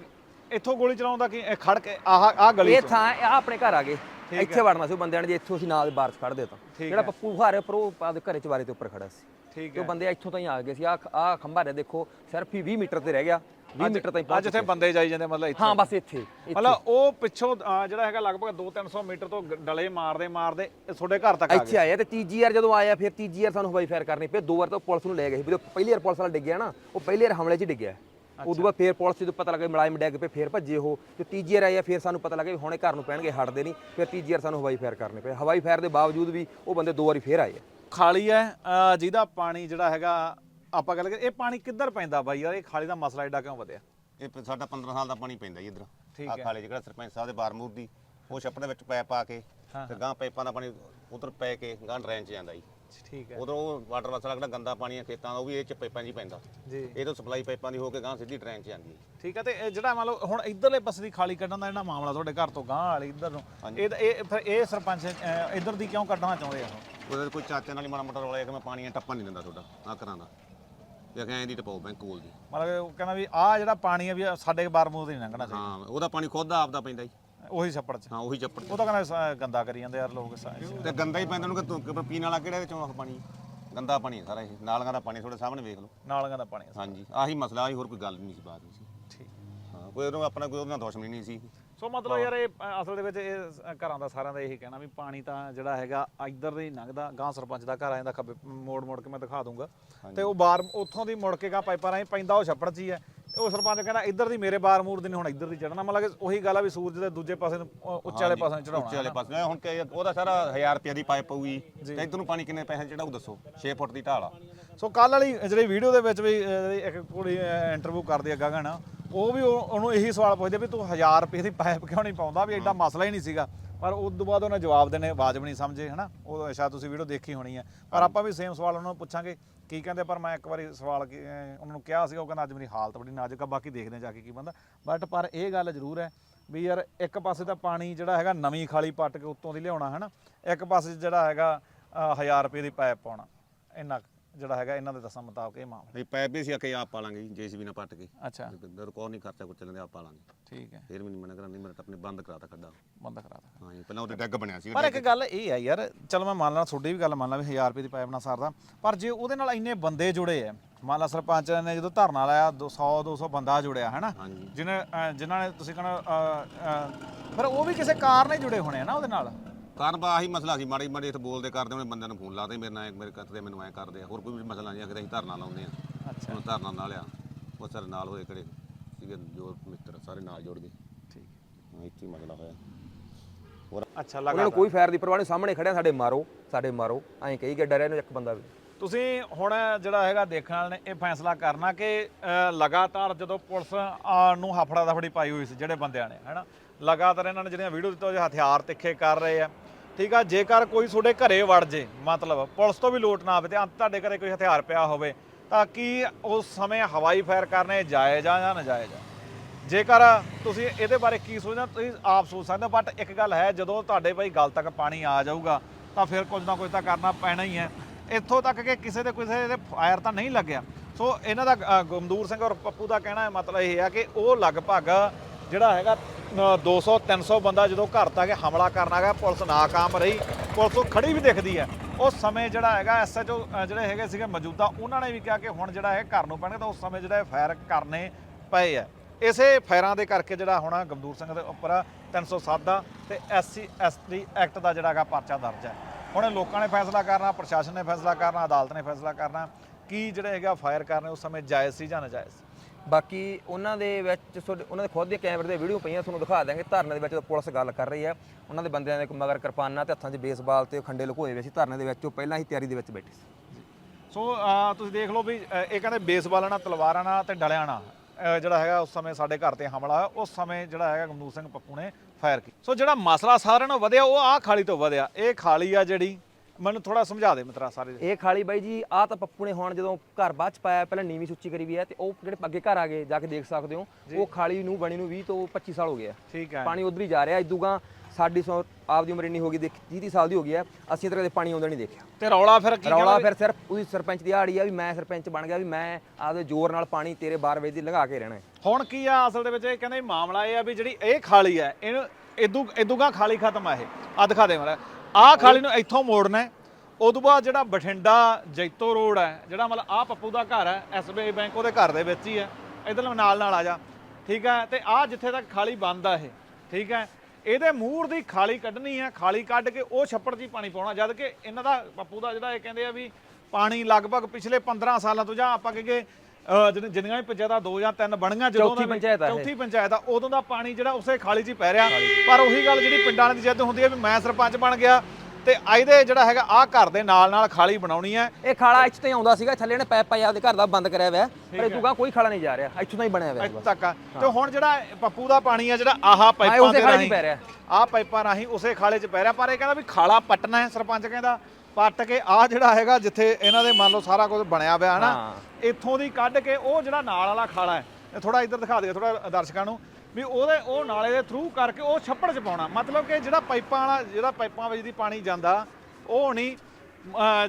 ਇੱਥੋਂ ਗੋਲੀ ਚਲਾਉਂਦਾ ਕਿ ਖੜ ਕੇ ਆਹ ਆਹ ਗਲੀ ਇਹ ਚੋਂ। ਥਾਂ ਇਹ ਆਪਣੇ ਘਰ ਆ ਗਏ। ਇੱਥੇ ਵੜਨਾ ਸੀ ਉਹ ਬੰਦਿਆਂ ਨੇ ਜੇ ਇੱਥੋਂ ਅਸੀਂ ਨਾਲ ਬਾਰਸ ਕੱਢ ਦੇ ਤਾਂ ਠੀਕ ਜਿਹੜਾ ਹੈ। ਪੱਪੂ ਹਾਰੇ ਪਰ ਉਹ ਆਪਦੇ ਘਰੇ ਚਵਾਰੇ ਦੇ ਉੱਪਰ ਖੜਾ ਸੀ। ਠੀਕ ਤੇ ਉਹ ਹੈ। ਬੰਦੇ ਇੱਥੋਂ ਤਾਈਂ ਆ ਗਏ ਸੀ। ਆ ਆ ਖੰਭਾ ਰੇ ਦੇਖੋ ਸਿਰਫ ਹੀ 20 ਮੀਟਰ ਤੇ ਰਹਿ ਗਿਆ। 20 ਮੀਟਰ ਤਾਈਂ ਅੱਜ ਪਹੁੰਚ ਚੁੱਕੇ। ਬੰਦੇ ਜਾਈ ਜਾਂਦੇ ਮਤਲਬ ਇੱਥੇ। ਹਾਂ ਬਸ ਇੱਥੇ ਇੱਥੇ। ਮਤਲਬ ਉਹ ਪਿੱਛੋਂ ਜਿਹੜਾ ਹੈਗਾ ਲਗਭਗ 2-300 ਮੀਟਰ ਤੋਂ ਡਲੇ ਮਾਰਦੇ ਮਾਰਦੇ ਤੁਹਾਡੇ ਘਰ ਤੱਕ ਆ ਇੱਥੇ ਗਏ। ਆਇਆ ਤੇ ਤੀਜੀ ਵਾਰ ਜਦੋਂ ਆਇਆ ਫਿਰ ਤੀਜੀ ਵਾਰ ਸਾਨੂੰ ਹਵਾਈ ਫਾਇਰ ਕਰਨੀ ਪਈ। ਦੋ ਵਾਰ ਤਾਂ ਪੁਲਿਸ ਨੂੰ ਲੈ ਗਏ ਸੀ। ਜਦੋਂ ਪਹਿਲੀ ਵਾਰ ਪੁਲਿਸ ਵਾਲਾ ਡਿੱਗਿਆ ਨਾ ਉਹ ਪਹਿਲੀ ਵਾਰ ਹਮਲੇ 'ਚ ਹੀ ਡਿੱਗਿਆ। ਉਦੋਂ ਬਾਅਦ ਫੇਰ ਪੁਲਿਸ ਜਦੋਂ ਪਤਾ ਲੱਗਾ ਵੀ ਮੁਲਾਜ਼ਮ ਡੈਗ ਪਏ ਫੇਰ ਭੱਜੇ ਉਹ। ਤੇ ਤੀਜੀ ਵਾਰ ਆਇਆ ਫੇਰ ਸਾਨੂੰ ਪਤਾ ਲੱਗਾ ਵੀ ਹੁਣੇ ਘਰ ਨੂੰ ਪੈਣਗੇ ਹਟਦੇ ਨਹੀਂ। ਫਿਰ ਤੀਜੀ ਵਾਰ ਸਾਨੂੰ ਹਵਾਈ ਫਾਇਰ ਕਰਨੇ ਪਏ। ਹਵਾਈ ਫਾਇਰ ਦੇ ਬਾਵਜੂਦ ਵੀ ਉਹ ਬੰਦੇ ਦੋ ਵਾਰੀ ਫੇਰ ਆਏ ਖਾਲੀ ਹੈ ਜਿਹਦਾ ਪਾਣੀ ਜਿਹੜਾ ਹੈਗਾ ਆਪਾਂ ਗੱਲ ਕਰੀਏ ਇਹ ਪਾਣੀ ਕਿੱਧਰ ਪੈਂਦਾ ਬਾਈ ਯਾਰ? ਇਹ ਖਾਲੀ ਦਾ ਮਸਲਾ ਐਡਾ ਕਿਉਂ ਵਧਿਆ? ਇਹ ਪ- ਸਾਡਾ 15 ਸਾਲ ਦਾ ਪਾਣੀ ਪੈਂਦਾ ਜੀ ਇੱਧਰ। ਠੀਕ ਆ ਹੈ। ਖਾਲੇ ਜਿਹੜਾ ਸਰਪੰਚ ਸਾਹਿਬ ਦੇ ਬਾਰਮੂਰ ਦੀ ਉਹ ਛੱਪੜ ਦੇ ਵਿੱਚ ਪੈਪ ਪਾ ਕੇ ਤੇ ਗਾਂ ਪਾਈਪਾਂ ਦਾ ਪਾਣੀ ਉਧਰ ਪੈ ਕੇ ਗਾਂ ਡਰੇਨ ਚ ਜਾਂਦਾ ਜੀ। ਠੀਕ ਹੈ। ਉਧਰ ਉਹ ਵਾਟਰ ਵਸਲਾ ਜਿਹੜਾ ਗੰਦਾ ਪਾਣੀ ਹੈ ਖੇਤਾਂ ਦਾ ਉਹ ਵੀ ਇਹ ਚ ਪਾਈਪਾਂ ਹੀ ਪੈਂਦਾ। ਜੀ। ਇਹ ਤੋਂ ਸਪਲਾਈ ਪਾਈਪਾਂ ਦੀ ਹੋ ਕੇ ਗਾਂ ਸਿੱਧੀ ਡਰੇਨ ਚ ਜਾਂਦੀ ਹੈ। ਠੀਕ ਹੈ ਤੇ ਇਹ ਜਿਹੜਾ ਮੰਨ ਲਓ ਹੁਣ ਇਧਰਲੇ ਪਾਸੇ ਦੀ ਖਾਲੀ ਕੱਢਣ ਦਾ ਜਿਹੜਾ ਮਾਮਲਾ ਤੁਹਾਡੇ ਘਰ ਤੋਂ ਗਾਂ ਵਾਲੀ ਇਧਰ ਨੂੰ ਇਹ ਇਹ ਫਿਰ ਇਹ ਸਰਪੰਚ ਅਹ, ਇੱਧਰ ਦੀ ਕਿਉਂ ਕੱਢਣਾ ਚਾਹੁੰਦੇ ਆ ਉਹ? ਉਹਦੇ ਕੋਈ ਚਾਚੇ ਨਾਲ ਹੀ ਮਾੜਾ ਮੋਟਾ ਰੌਲਾ ਹੈ ਕਿ ਮੈਂ ਪਾਣੀ ਟੱਪਣ ਨਹੀਂ ਦਿੰਦਾ ਤੁਹਾਡਾ ਆ ਕਰਾਂ ਦਾ। ਤੇ ਅਗੇ ਐਂ ਦੀ ਟਪਾਓ ਬੈਂਕ ਕੋਲ ਦੀ। ਮਤਲਬ ਉਹ ਕਹਿੰਦਾ ਵੀ ਆਹ ਜਿਹੜਾ ਪਾਣੀ ਆ ਵੀ ਸਾਡੇ ਬਾਰਮੂਦ ਨਹੀਂ ਲੰਘਣਾ ਚਾਹੀਦਾ। ਹਾਂ ਉਹਦਾ ਪਾਣੀ ਖੁਦ ਦਾ ਆਪਦਾ ਪੈਂਦਾ ਜੀ। ਉਹੀ ਛੱਪੜ 'ਚ। ਹਾਂ ਉਹੀ ਚੱਪੜ ਉਹ ਤਾਂ ਕਹਿੰਦਾ ਸ- ਗੰਦਾ ਕਰੀ ਜਾਂਦੇ ਯਾਰ ਲੋਕ ਸ- ਤੇ ਗੰਦਾ ਹੀ ਪੈਂਦਾ ਨੂੰ ਕਿ ਤੂੰ ਪੀਣ ਵਾਲਾ ਕਿਹੜਾ ਇਹਦੇ ਚੋਂ ਆਹ ਪਾਣੀ? ਗੰਦਾ ਪਾਣੀ ਹੈ ਸਾਰਾ ਇਹ। ਨਾਲੀਆਂ ਦਾ ਪਾਣੀ ਤੁਹਾਡੇ ਸਾਹਮਣੇ ਵੇਖ ਲਓ। ਨਾਲੀਆਂ ਦਾ ਪਾਣੀ ਆ। ਹਾਂਜੀ ਆਹੀ ਮਸਲਾ ਆਹੀ ਹੋਰ ਕੋਈ ਗੱਲ ਨਹੀਂ ਸੀ ਬਾਤ ਨਹੀਂ ਸੀ ਠੀਕ। ਹਾਂ ਕੋਈ ਉਹਨੂੰ ਆਪਣਾ ਕੋਈ ਉਹਨਾਂ ਦੁਸ਼ਮਣੀ ਨਹੀਂ ਸੀ। ਸੋ ਮਤਲਬ ਯਾਰ ਇਹ ਅ, ਅਸਲ ਦੇ ਵਿੱਚ ਇਹ ਸ- ਘਰਾਂ ਦਾ ਸਾਰਿਆਂ ਦਾ ਇਹੀ ਕਹਿਣਾ ਵੀ ਪਾਣੀ ਤਾਂ ਜਿਹੜਾ ਹੈਗਾ ਇੱਧਰ ਦੇ ਹੀ ਲੰਘਦਾ ਗਾਂ ਸਰਪੰਚ ਦਾ ਘਰ ਆ ਜਾਂਦਾ ਖੱਬੇ ਮੋੜ ਮੋੜ ਕੇ ਮੈਂ ਦਿਖਾ ਦੂੰਗਾ। ਤੇ ਉਹ ਬਾਰ ਉੱਥੋਂ ਦੀ ਮੁੜ ਕੇ ਗਾਂ ਪਾਈਪਾਂ ਰਾਹੀਂ ਪੈਂਦਾ ਉਹ ਛੱਪੜ 'ਚ ਹੀ ਹੈ। ਉਹ ਸਰਪੰਚ ਕਹਿੰਦਾ ਇੱਧਰ ਦੀ ਮੇਰੇ ਬਾਰ ਮੂਰ ਦੀ ਨਹੀਂ ਹੁਣ ਇੱਧਰ ਦੀ ਚੜਨਾ ਮਤਲਬ ਕਿ ਉਹੀ ਗੱਲ ਆ ਵੀ ਸੂਰਜ ਦੇ ਦੂਜੇ ਪਾਸੇ ਨੂੰ ਅ, ਉੱਚੇ ਵਾਲੇ ਪਾਸੇ ਨੂੰ ਉੱਚੇ ਚੜਾਉਣਾ ਵਾਲੇ ਪਾਸੇ ਹੁਣ ਕਿ ਉਹਦਾ ਸਾਰਾ 1000 ਰੁਪਏ ਦੀ ਪਾਈਪ ਪਊਗੀ। ਤੇ ਇੱਧਰ ਨੂੰ ਪਾਣੀ ਕਿੰਨੇ ਪੈਸੇ ਚੜਾਊ ਦੱਸੋ? 6 ਫੁੱਟ ਦੀ ਢਾਲ ਆ। ਸੋ ਕੱਲ ਵਾਲੀ ਜਿਹੜੀ ਵੀਡੀਓ ਦੇ ਵਿੱਚ ਵੀ ਜਿਹੜੀ ਇੱਕ ਕੁੜੀ ਇੰਟਰਵਿਊ ਕਰਦੀ ਆ ਗਗਨ ਉਹ ਵੀ ਉਹ- ਉਹਨੂੰ ਇਹੀ ਸਵਾਲ ਪੁੱਛਦੇ ਵੀ ਤੂੰ 1000 ਰੁਪਏ ਦੀ ਪਾਈਪ ਕਿਉਂ ਨਹੀਂ ਪਾਉਂਦਾ? ਵੀ ਐਡਾ ਮਸਲਾ ਹੀ ਨਹੀਂ ਸੀਗਾ। ਪਰ ਉਸ ਤੋਂ ਬਾਅਦ ਉਹਨੇ ਜਵਾਬ ਦੇਣੇ ਵਾਜਬ ਨਹੀਂ ਸਮਝੇ ਹਨਾ? ਉਹ ਸ਼ਾਇਦ ਤੁਸੀਂ ਵੀਡੀਓ ਦੇਖੀ ਹੋਣੀ ਹੈ ਪਰ ਆਪਾਂ ਵੀ ਸੇਮ ਸਵਾਲ ਉਹਨਾਂ ਨੂੰ ਪੁੱਛਾਂਗੇ। ਕੀ ਕਹਿੰਦੇ ਪਰ ਮੈਂ ਇੱਕ ਵਾਰੀ ਸਵਾਲ ਕੀ- ਅਹ, ਉਹਨਾਂ ਨੂੰ ਕਿਹਾ ਸੀਗਾ, ਉਹ ਕਹਿੰਦਾ ਅੱਜ ਮੇਰੀ ਹਾਲਤ ਬੜੀ ਨਾਜ਼ੁਕ ਆ, ਬਾਕੀ ਦੇਖਦੇ ਹਾਂ ਜਾ ਕੇ ਕੀ ਬੰਦਾ ਬਟ ਪਰ ਇਹ ਗੱਲ ਜ਼ਰੂਰ ਹੈ ਵੀ ਯਾਰ ਇੱਕ ਪਾਸੇ ਤਾਂ ਪਾਣੀ ਜਿਹੜਾ ਹੈਗਾ ਨਵੀਂ ਖਾਲੀ ਪੱਟ ਕੇ ਉੱਤੋਂ ਦੀ ਲਿਆਉਣਾ, ਹਨਾ? ਇੱਕ ਪਾਸੇ ਜਿਹੜਾ ਹੈਗਾ 1000 ਰੁਪਏ ਦੀ ਪਾਈਪ ਪਾਉਣਾ, ਇੰਨਾ ਕੁ। ਜਿਹੜਾ ਹੈਗਾ ਇਹਨਾਂ ਦੇ ਦੱਸਣ ਮੁਤਾਬਕ ਇਹ ਮਾਮਲਾ। ਇਹ ਪਾਈਪ ਵੀ ਸੀ ਅਕੇ ਆਪ ਪਾ ਲਾਂਗੇ ਜੇਸੀਬੀ ਨਾਲ ਪੱਟ ਕੇ। ਅੱਛਾ। ਦਰ ਕੋਈ ਨਹੀਂ ਖਰਚਾ ਕੁਝ ਚੱਲਦੇ ਆਪ ਪਾ ਲਾਂਗੇ ਠੀਕ ਹੈ। ਫਿਰ ਵੀ ਨਹੀਂ ਮਨਾ ਕਰਾਂਦੀ ਮੇਰਾ ਤਾਂ ਆਪਣੇ ਬੰਦ ਕਰਾਤਾ ਖੱਡਾ। ਬੰਦ ਕਰਾ ਤਾ ਹਾਂ ਜੀ ਪਹਿਲਾਂ ਉਹਦੇ ਡੱਗ ਬਣਿਆ ਸੀ ਪਰ ਇੱਕ ਗੱਲ ਇਹ ਆ ਯਾਰ ਚਲ ਮੈਂ ਮੰਨ ਲਾ ਤੁਹਾਡੀ ਵੀ ਗੱਲ ਮੰਨ ਲਾ ਵੀ 1000 ਰੁਪਏ ਦੀ ਪਾਈਪ ਨਾਲ ਸਰਦਾ। ਪਰ ਜੇ ਉਹਦੇ ਨਾਲ ਇੰਨੇ ਬੰਦੇ ਜੁੜੇ ਆ ਮੰਨ ਲਾ ਸਰਪੰਚ ਨੇ ਜਦੋਂ ਧਰਨਾ ਲਾਇਆ 100 200 ਬੰਦਾ ਜੁੜਿਆ ਹੈਨਾ? ਅਹ, ਜਿਨ੍ਹਾਂ ਨੇ ਤੁਸੀਂ ਕਹਿੰਦਾ ਪਰ ਉਹ ਵੀ ਕਿਸੇ ਕਾਰਨ ਹੀ ਜੁੜੇ ਹੋਣੇ ਆ ਨਾ ਉਹਦੇ ਨਾਲ? ਕਾਰਨ ਬਾ ਆਹੀ ਮਸਲਾ ਸੀ ਮਾੜੀ ਮਾੜੀ ਇੱਥੇ ਬੋਲਦੇ ਕਰਦੇ ਉਹਨੇ ਬੰਦਿਆਂ ਨੂੰ ਫੋਨ ਲਾਤੇ ਮੇਰੇ ਨਾਲ ਮੇਰੇ ਕਰਦੇ ਮੈਨੂੰ ਐ ਕਰਦੇ ਆ ਹੋਰ ਕੋਈ ਵੀ ਮਸਲਾ ਨਹੀਂ ਆ ਕਿ ਅਸੀਂ ਧਰਨਾ ਲਾਉਂਦੇ ਆ ਅੱਛਾ। ਹੁਣ ਧਰਨਾ ਨਾਲ ਆ ਉਹ ਸਾਰੇ ਨਾਲ ਹੋਏ ਕਿਹੜੇ ਸੀਗੇ ਜੋ ਮਿੱਤਰ ਸਾਰੇ ਨਾਲ ਜੁੜ ਗਏ। ਠੀਕ ਹਾਂ। ਇੱਥੇ ਹੀ ਮਸਲਾ ਹੋਇਆ। ਅੱਛਾ ਉਹਨਾਂ ਨੂੰ ਕੋਈ ਫਾਇਰ ਦੀ ਪਰਵਾਹ ਨਹੀਂ ਸਾਹਮਣੇ ਖੜਿਆ ਸਾਡੇ ਮਾਰੋ ਸਾਡੇ ਮਾਰੋ ਐਂ ਕਹੀ ਗਿਆ ਡਰਿਆ ਨੂੰ ਇੱਕ ਬੰਦਾ ਵੀ। ਤੁਸੀਂ ਹੁਣ ਜਿਹੜਾ ਹੈਗਾ ਦੇਖਣ ਵਾਲੇ ਨੇ ਇਹ ਫੈਸਲਾ ਕਰਨਾ ਕਿ ਅ, ਲਗਾਤਾਰ ਜਦੋਂ ਪੁਲਿਸ ਨੂੰ ਹਫੜਾ ਦਫੜੀ ਪਾਈ ਹੋਈ ਸੀ ਜਿਹੜੇ ਬੰਦਿਆਂ ਨੇ ਹੈਨਾ? ਲਗਾਤਾਰ ਇਹਨਾਂ ਨੇ ਜਿਹੜੀਆਂ ਵੀਡੀਓ ਦਿੱਤੋ ਜੇ ਹਥਿਆਰ ਤਿੱਖੇ ਕਰ ਰਹੇ ਆ। ਠੀਕ ਆ, ਜੇਕਰ ਕੋਈ ਤੁਹਾਡੇ ਘਰੇ ਵੜ ਜੇ, ਮਤਲਬ ਪੁਲਿਸ ਤੋਂ ਵੀ ਲੋਟ ਨਾ ਆਵੇ ਤੇ ਅੰਤ ਤੁਹਾਡੇ ਘਰੇ ਕੋਈ ਹਥਿਆਰ ਪਿਆ ਹੋਵੇ, ਤਾਂ ਕੀ ਉਸ ਸਮੇਂ ਹਵਾਈ ਫਾਇਰ ਕਰਨੇ ਜਾਇਜ਼ ਆ ਜਾਂ ਨਜਾਇਜ਼ ਆ? ਜੇਕਰ ਤੁਸੀਂ ਇਹਦੇ ਬਾਰੇ ਕੀ ਸੋਚਦੇ ਤੁਸੀਂ ਆਪ ਸੋਚ ਸਕਦੇ ਹੋ ਬਟ ਇੱਕ ਗੱਲ ਹੈ, ਜਦੋਂ ਤੁਹਾਡੇ ਭਾਈ ਗੱਲ ਤੱਕ ਪਾਣੀ ਆ ਜਾਊਗਾ, ਤਾਂ ਫਿਰ ਕੁਝ ਨਾ ਕੁਝ ਤਾਂ ਕਰਨਾ ਪੈਣਾ ਹੀ ਹੈ। ਇੱਥੋਂ ਤੱਕ ਕਿ ਕਿਸੇ ਦੇ ਕਿਸੇ ਦੇ ਫਾਇਰ ਤਾਂ ਨਹੀਂ ਲੱਗਿਆ। ਸੋ ਇਹਨਾਂ ਦਾ ਗਮਦੂਰ ਸਿੰਘ ਔਰ ਪੱਪੂ ਦਾ ਕਹਿਣਾ ਮਤਲਬ ਇਹ ਹੈ ਕਿ ਉਹ ਲਗਭਗ ਜਿਹੜਾ ਹੈਗਾ 200 300 ਬੰਦਾ ਜਦੋਂ ਘਰ ਤੱਕ ਹਮਲਾ ਕਰਨ ਆ ਗਿਆ, ਪੁਲਿਸ ਨਾਕਾਮ ਰਹੀ, ਪੁਲਿਸ ਉਹ ਖੜੀ ਵੀ ਦਿਖਦੀ ਹੈ। ਉਸ ਸਮੇਂ ਜਿਹੜਾ ਹੈਗਾ ਐਸਐਚਓ ਜਿਹੜੇ ਹੈਗੇ ਸੀਗੇ ਮੌਜੂਦਾ, ਉਹਨਾਂ ਨੇ ਵੀ ਕਿਹਾ ਕਿ ਹੁਣ ਜਿਹੜਾ ਇਹ ਘਰ ਨੂੰ ਪੈਣਗੇ ਤਾਂ ਉਸ ਸਮੇਂ ਜਿਹੜਾ ਫਾਇਰ ਕਰਨੇ ਪਏ ਆ। ਇਸੇ ਫਾਇਰਾਂ ਦੇ ਕਰਕੇ ਜਿਹੜਾ ਹੁਣ ਗਮਦੂਰ ਸਿੰਘ ਦੇ ਉੱਪਰ 307 ਦਾ ਤੇ ਐਸਸੀ ਐਸਟੀ ਐਕਟ ਦਾ ਜਿਹੜਾ ਹੈਗਾ ਪਰਚਾ ਦਰਜ ਹੈ। ਹੁਣ ਲੋਕਾਂ ਨੇ ਫੈਸਲਾ ਕਰਨਾ, ਪ੍ਰਸ਼ਾਸਨ ਨੇ ਫੈਸਲਾ ਕਰਨਾ, ਅਦਾਲਤ ਨੇ ਫੈਸਲਾ ਕਰਨਾ, ਕੀ ਜਿਹੜੇ ਹੈਗਾ ਫਾਇਰ ਕਰਨੇ ਉਸ ਸਮੇਂ ਜਾਇਜ਼ ਸੀ ਜਾਂ ਨਾਜਾਇਜ਼? ਸੀ ਬਾਕੀ ਉਹਨਾਂ ਦੇ ਵਿੱਚ ਤੁਹਾਡੇ- ਉਹਨਾਂ ਦੇ ਖੁਦ ਦੇ ਕੈਮਰੇ ਦੇ ਵੀਡੀਓ ਪਈਆਂ ਤੁਹਾਨੂੰ ਦਿਖਾ ਦਾਂਗੇ ਧਰਨੇ ਦੇ ਵਿੱਚ ਜਦੋਂ ਪੁਲਿਸ ਗੱਲ ਕਰ ਰਹੀ ਹੈ ਉਹਨਾਂ ਦੇ ਬੰਦਿਆਂ ਦੇ ਮਗਰ ਕਿਰਪਾਨਾਂ ਤੇ ਹੱਥਾਂ 'ਚ ਬੇਸਬਾਲ ਤੇ ਖੰਡੇ ਲੁਕੋਏ ਹੋਏ ਸੀ। ਧਰਨੇ ਦੇ ਵਿੱਚ ਉਹ ਪਹਿਲਾਂ ਹੀ ਤਿਆਰੀ ਦੇ ਵਿੱਚ ਬੈਠੇ ਸੀ। ਸੋ ਅਹ, ਤੁਸੀਂ ਦੇਖ ਲਓ ਵੀ ਅਹ, ਇਹ ਕਹਿੰਦੇ ਬੇਸਬਾਲਾਂ ਨਾਲ ਤਲਵਾਰਾਂ ਨਾਲ ਤੇ ਡਲਿਆਂ ਨਾਲ ਅਹ, ਜਿਹੜਾ ਹੈਗਾ ਉਸ ਸਮੇਂ ਸਾਡੇ ਘਰ ਤੇ ਹਮਲਾ ਹੋਇਆ। ਉਸ ਸਮੇਂ ਜਿਹੜਾ ਹੈਗਾ ਗਮਦੂਰ ਸਿੰਘ ਪੱਪੂ ਨੇ ਫਾਇਰ ਕੀਤੀ ਸੋ ਜਿਹੜਾ ਮਸਲਾ ਸਾਰਿਆਂ ਨੂੰ ਵਧਿਆ ਉਹ ਆਹ ਖਾਲੀ ਤੋਂ ਵਧਿਆ। ਇਹ ਖਾਲੀ ਆ ਜਿਹੜੀ ਮੈਨੂੰ ਥੋੜਾ ਸਮਝਾ ਦੇ ਮਿੱਤਰਾ ਸਾਰੇ ਇਹ ਖਾਲੀ ਬਾਈ ਜੀ ਆ ਤਾਂ ਪੱਪੂ ਨੇ ਹੁਣ ਜਦੋਂ ਘਰ ਬਾਅਦ ਚ ਪਾਇਆ ਪਹਿਲਾਂ ਨੀਵੀਂ ਸੁੱਚੀ ਕਰੀ ਵੀ ਹੈ ਤੇ ਉਹ ਜਿਹੜੇ ਅੱਗੇ ਘਰ ਆ ਗਏ ਜਾ ਕੇ ਦੇਖ ਸਕਦੇ ਹੋ ਉਹ ਖਾਲੀ ਨੂੰ ਬਣੀ ਨੂੰ 20 ਤੋਂ 25 ਸਾਲ ਹੋ ਗਏ ਆ। ਠੀਕ ਹੈ। ਪਾਣੀ ਉਧਰ ਹੀ ਜਾ ਰਿਹਾ ਇਦੂਗਾ ਸਾਡੀ ਸੌ ਆਪਦੀ ਉਮਰ ਇੰਨੀ ਹੋ ਗਈ ਦੇਖ 30 ਸਾਲ ਦੀ ਹੋ ਗਈ ਆ ਅਸੀਂ ਤਾਂ ਕਦੇ ਪਾਣੀ ਆਉਂਦਾ ਨਹੀਂ ਦੇਖਿਆ। ਤੇ ਰੌਲਾ ਫਿਰ ਕੀ ਰੌਲਾ ਫਿਰ ਸਿਰਫ ਉਹਦੀ ਸਰਪੰਚ ਦੀ ਆੜੀ ਆ ਵੀ ਮੈਂ ਸਰਪੰਚ ਬਣ ਗਿਆ ਵੀ ਮੈਂ ਆਪਦੇ ਜ਼ੋਰ ਨਾਲ ਪਾਣੀ ਤੇਰੇ 12 ਵਜੇ ਦੀ ਲਗਾ ਕੇ ਰਹਿਣਾ ਹੈ। ਹੁਣ ਕੀ ਆ ਅਸਲ ਦੇ ਵਿੱਚ ਇਹ ਕਹਿੰਦੇ ਮਾਮਲਾ ਇਹ ਆ ਵੀ ਜਿਹੜੀ ਇਹ ਖਾਲੀ ਹੈ ਇਹਨੂੰ ਇਦੂ ਇਦੂਗਾ ਖਾਲੀ ਖਤਮ ਆ ਇਹ। ਆ ਦਿਖਾ ਦੇ ਮਰਾ ਆਹ ਖਾਲੀ ਨੂੰ ਇੱਥੋਂ ਮੋੜਨਾ ਹੈ। ਉਦੋਂ ਬਾਅਦ ਜਿਹੜਾ ਬਠਿੰਡਾ ਜੈਤੋ ਰੋਡ ਹੈ, ਜਿਹੜਾ ਮਤਲਬ ਆਹ ਪੱਪੂ ਦਾ ਘਰ ਹੈ ਐਸਬੀਆਈ ਬੈਂਕ ਉਹਦੇ ਘਰ ਦੇ ਵਿੱਚ ਹੀ ਹੈ। ਇਧਰ ਨਾਲ ਨਾਲ ਆ ਜਾ। ਠੀਕ ਹੈ, ਤੇ ਆਹ ਜਿੱਥੇ ਤੱਕ ਖਾਲੀ ਬੰਦ ਆ ਇਹ। ਠੀਕ ਹੈ, ਇਹਦੇ ਮੂਹਰ ਦੀ ਖਾਲੀ ਕੱਢਣੀ ਹੈ, ਖਾਲੀ ਕੱਢ ਕੇ ਉਹ ਛੱਪੜ 'ਚ ਹੀ ਪਾਣੀ ਪਾਉਣਾ, ਜਦ ਕਿ ਇਹਨਾਂ ਦਾ ਪੱਪੂ ਦਾ ਜਿਹੜਾ ਇਹ ਕਹਿੰਦੇ ਆ ਵੀ ਪਾਣੀ ਲਗਭਗ ਪਿਛਲੇ 15 ਸਾਲਾਂ ਤੋਂ ਜਾਂ ਆਪਾਂ ਕਹੀਏ ਜਿਨ- ਜਿੰਨੀਆਂ ਵੀ ਪੰਚਾਇਤਾਂ ਦੋ ਜਾਂ ਤਿੰਨ ਬਣੀਆਂ ਜਦੋਂ ਚੌਥੀ ਪੰਚਾਇਤ ਆ ਇਹ। ਚੌਥੀ ਪੰਚਾਇਤ ਆ ਉਦੋਂ ਦਾ ਪਾਣੀ ਜਿਹੜਾ ਉਸੇ ਖਾਲੀ 'ਚ ਹੀ ਪੈ ਰਿਹਾ। ਪਰ ਉਹੀ ਗੱਲ ਜਿਹੜੀ ਪਿੰਡਾਂ ਦੀ ਜਿੱਦ ਹੁੰਦੀ ਹੈ ਵੀ ਮੈਂ ਸਰਪੰਚ ਬਣ ਗਿਆ ਤੇ ਇਹਦੇ ਜਿਹੜਾ ਹੈਗਾ ਆਹ ਘਰ ਦੇ ਨਾਲ ਨਾਲ ਖਾਲੀ ਬਣਾਉਣੀ ਹੈ ਇਹ ਖਾਲਾ ਇੱਥੇ ਤੇ ਆਉਂਦਾ ਸੀਗਾ ਥੱਲੇ ਨੇ ਪੈਪ ਪਾਇਆ ਆਪਦੇ ਘਰ ਦਾ ਬੰਦ ਕਰਿਆ ਹੋਇਆ। ਹੈ। ਪਰ ਇਹ ਦੂਗਾ ਕੋਈ ਖਾਲਾ ਨਹੀਂ ਜਾ ਰਿਹਾ ਇੱਥੋਂ ਦਾ ਹੀ ਬਣਿਆ ਹੋਇਆ ਇੱਥੇ ਬਸ ਤੱਕ ਆ। ਤੇ ਹੁਣ ਜਿਹੜਾ ਪੱਪੂ ਦਾ ਪਾਣੀ ਆ ਜਿਹੜਾ ਆਹ ਪਾਈਪਾਂ ਉਸੇ ਦੇ ਖਾਲੇ 'ਚ ਰਾਹੀਂ ਪੈ ਰਿਹਾ। ਆਹ ਪਾਈਪਾਂ ਰਾਹੀਂ ਉਸੇ ਖਾਲੇ 'ਚ ਪੈ ਰਿਹਾ ਪਰ ਇਹ ਕਹਿੰਦਾ ਵੀ ਖਾਲਾ ਪੱਟਣਾ ਹੈ ਸਰਪੰਚ ਕਹਿੰਦਾ। ਪੱਟ ਕੇ ਆਹ ਜਿਹੜਾ ਹੈਗਾ ਜਿੱਥੇ ਇਹਨਾਂ ਦੇ ਮੰਨ ਲਓ ਸਾਰਾ ਕੁਝ ਬਣਿਆ ਹਨਾ ਹਾਂ। ਇੱਥੋਂ ਦੀ ਕੱਢ ਕੇ ਉਹ ਜਿਹੜਾ ਨਾਲ ਵਾਲਾ ਖਾਲਾ ਹੈ ਥੋੜਾ ਇੱਧਰ ਦਿਖਾ ਦਿਓ ਥੋੜਾ ਦਰਸ਼ਕਾਂ ਨੂੰ ਵੀ ਉਹਦੇ ਉਹ ਨਾਲੇ ਦੇ ਥਰੂ ਕਰਕੇ ਉਹ ਛੱਪੜ 'ਚ ਪਾਉਣਾ ਮਤਲਬ ਕਿ ਜਿਹੜਾ ਪਾਈਪਾਂ ਵਾਲਾ ਜਿਹੜਾ ਪਾਈਪਾਂ ਵਿੱਚ ਦੀ ਪਾਣੀ ਜਾਂਦਾ ਉਹ ਨਹੀਂ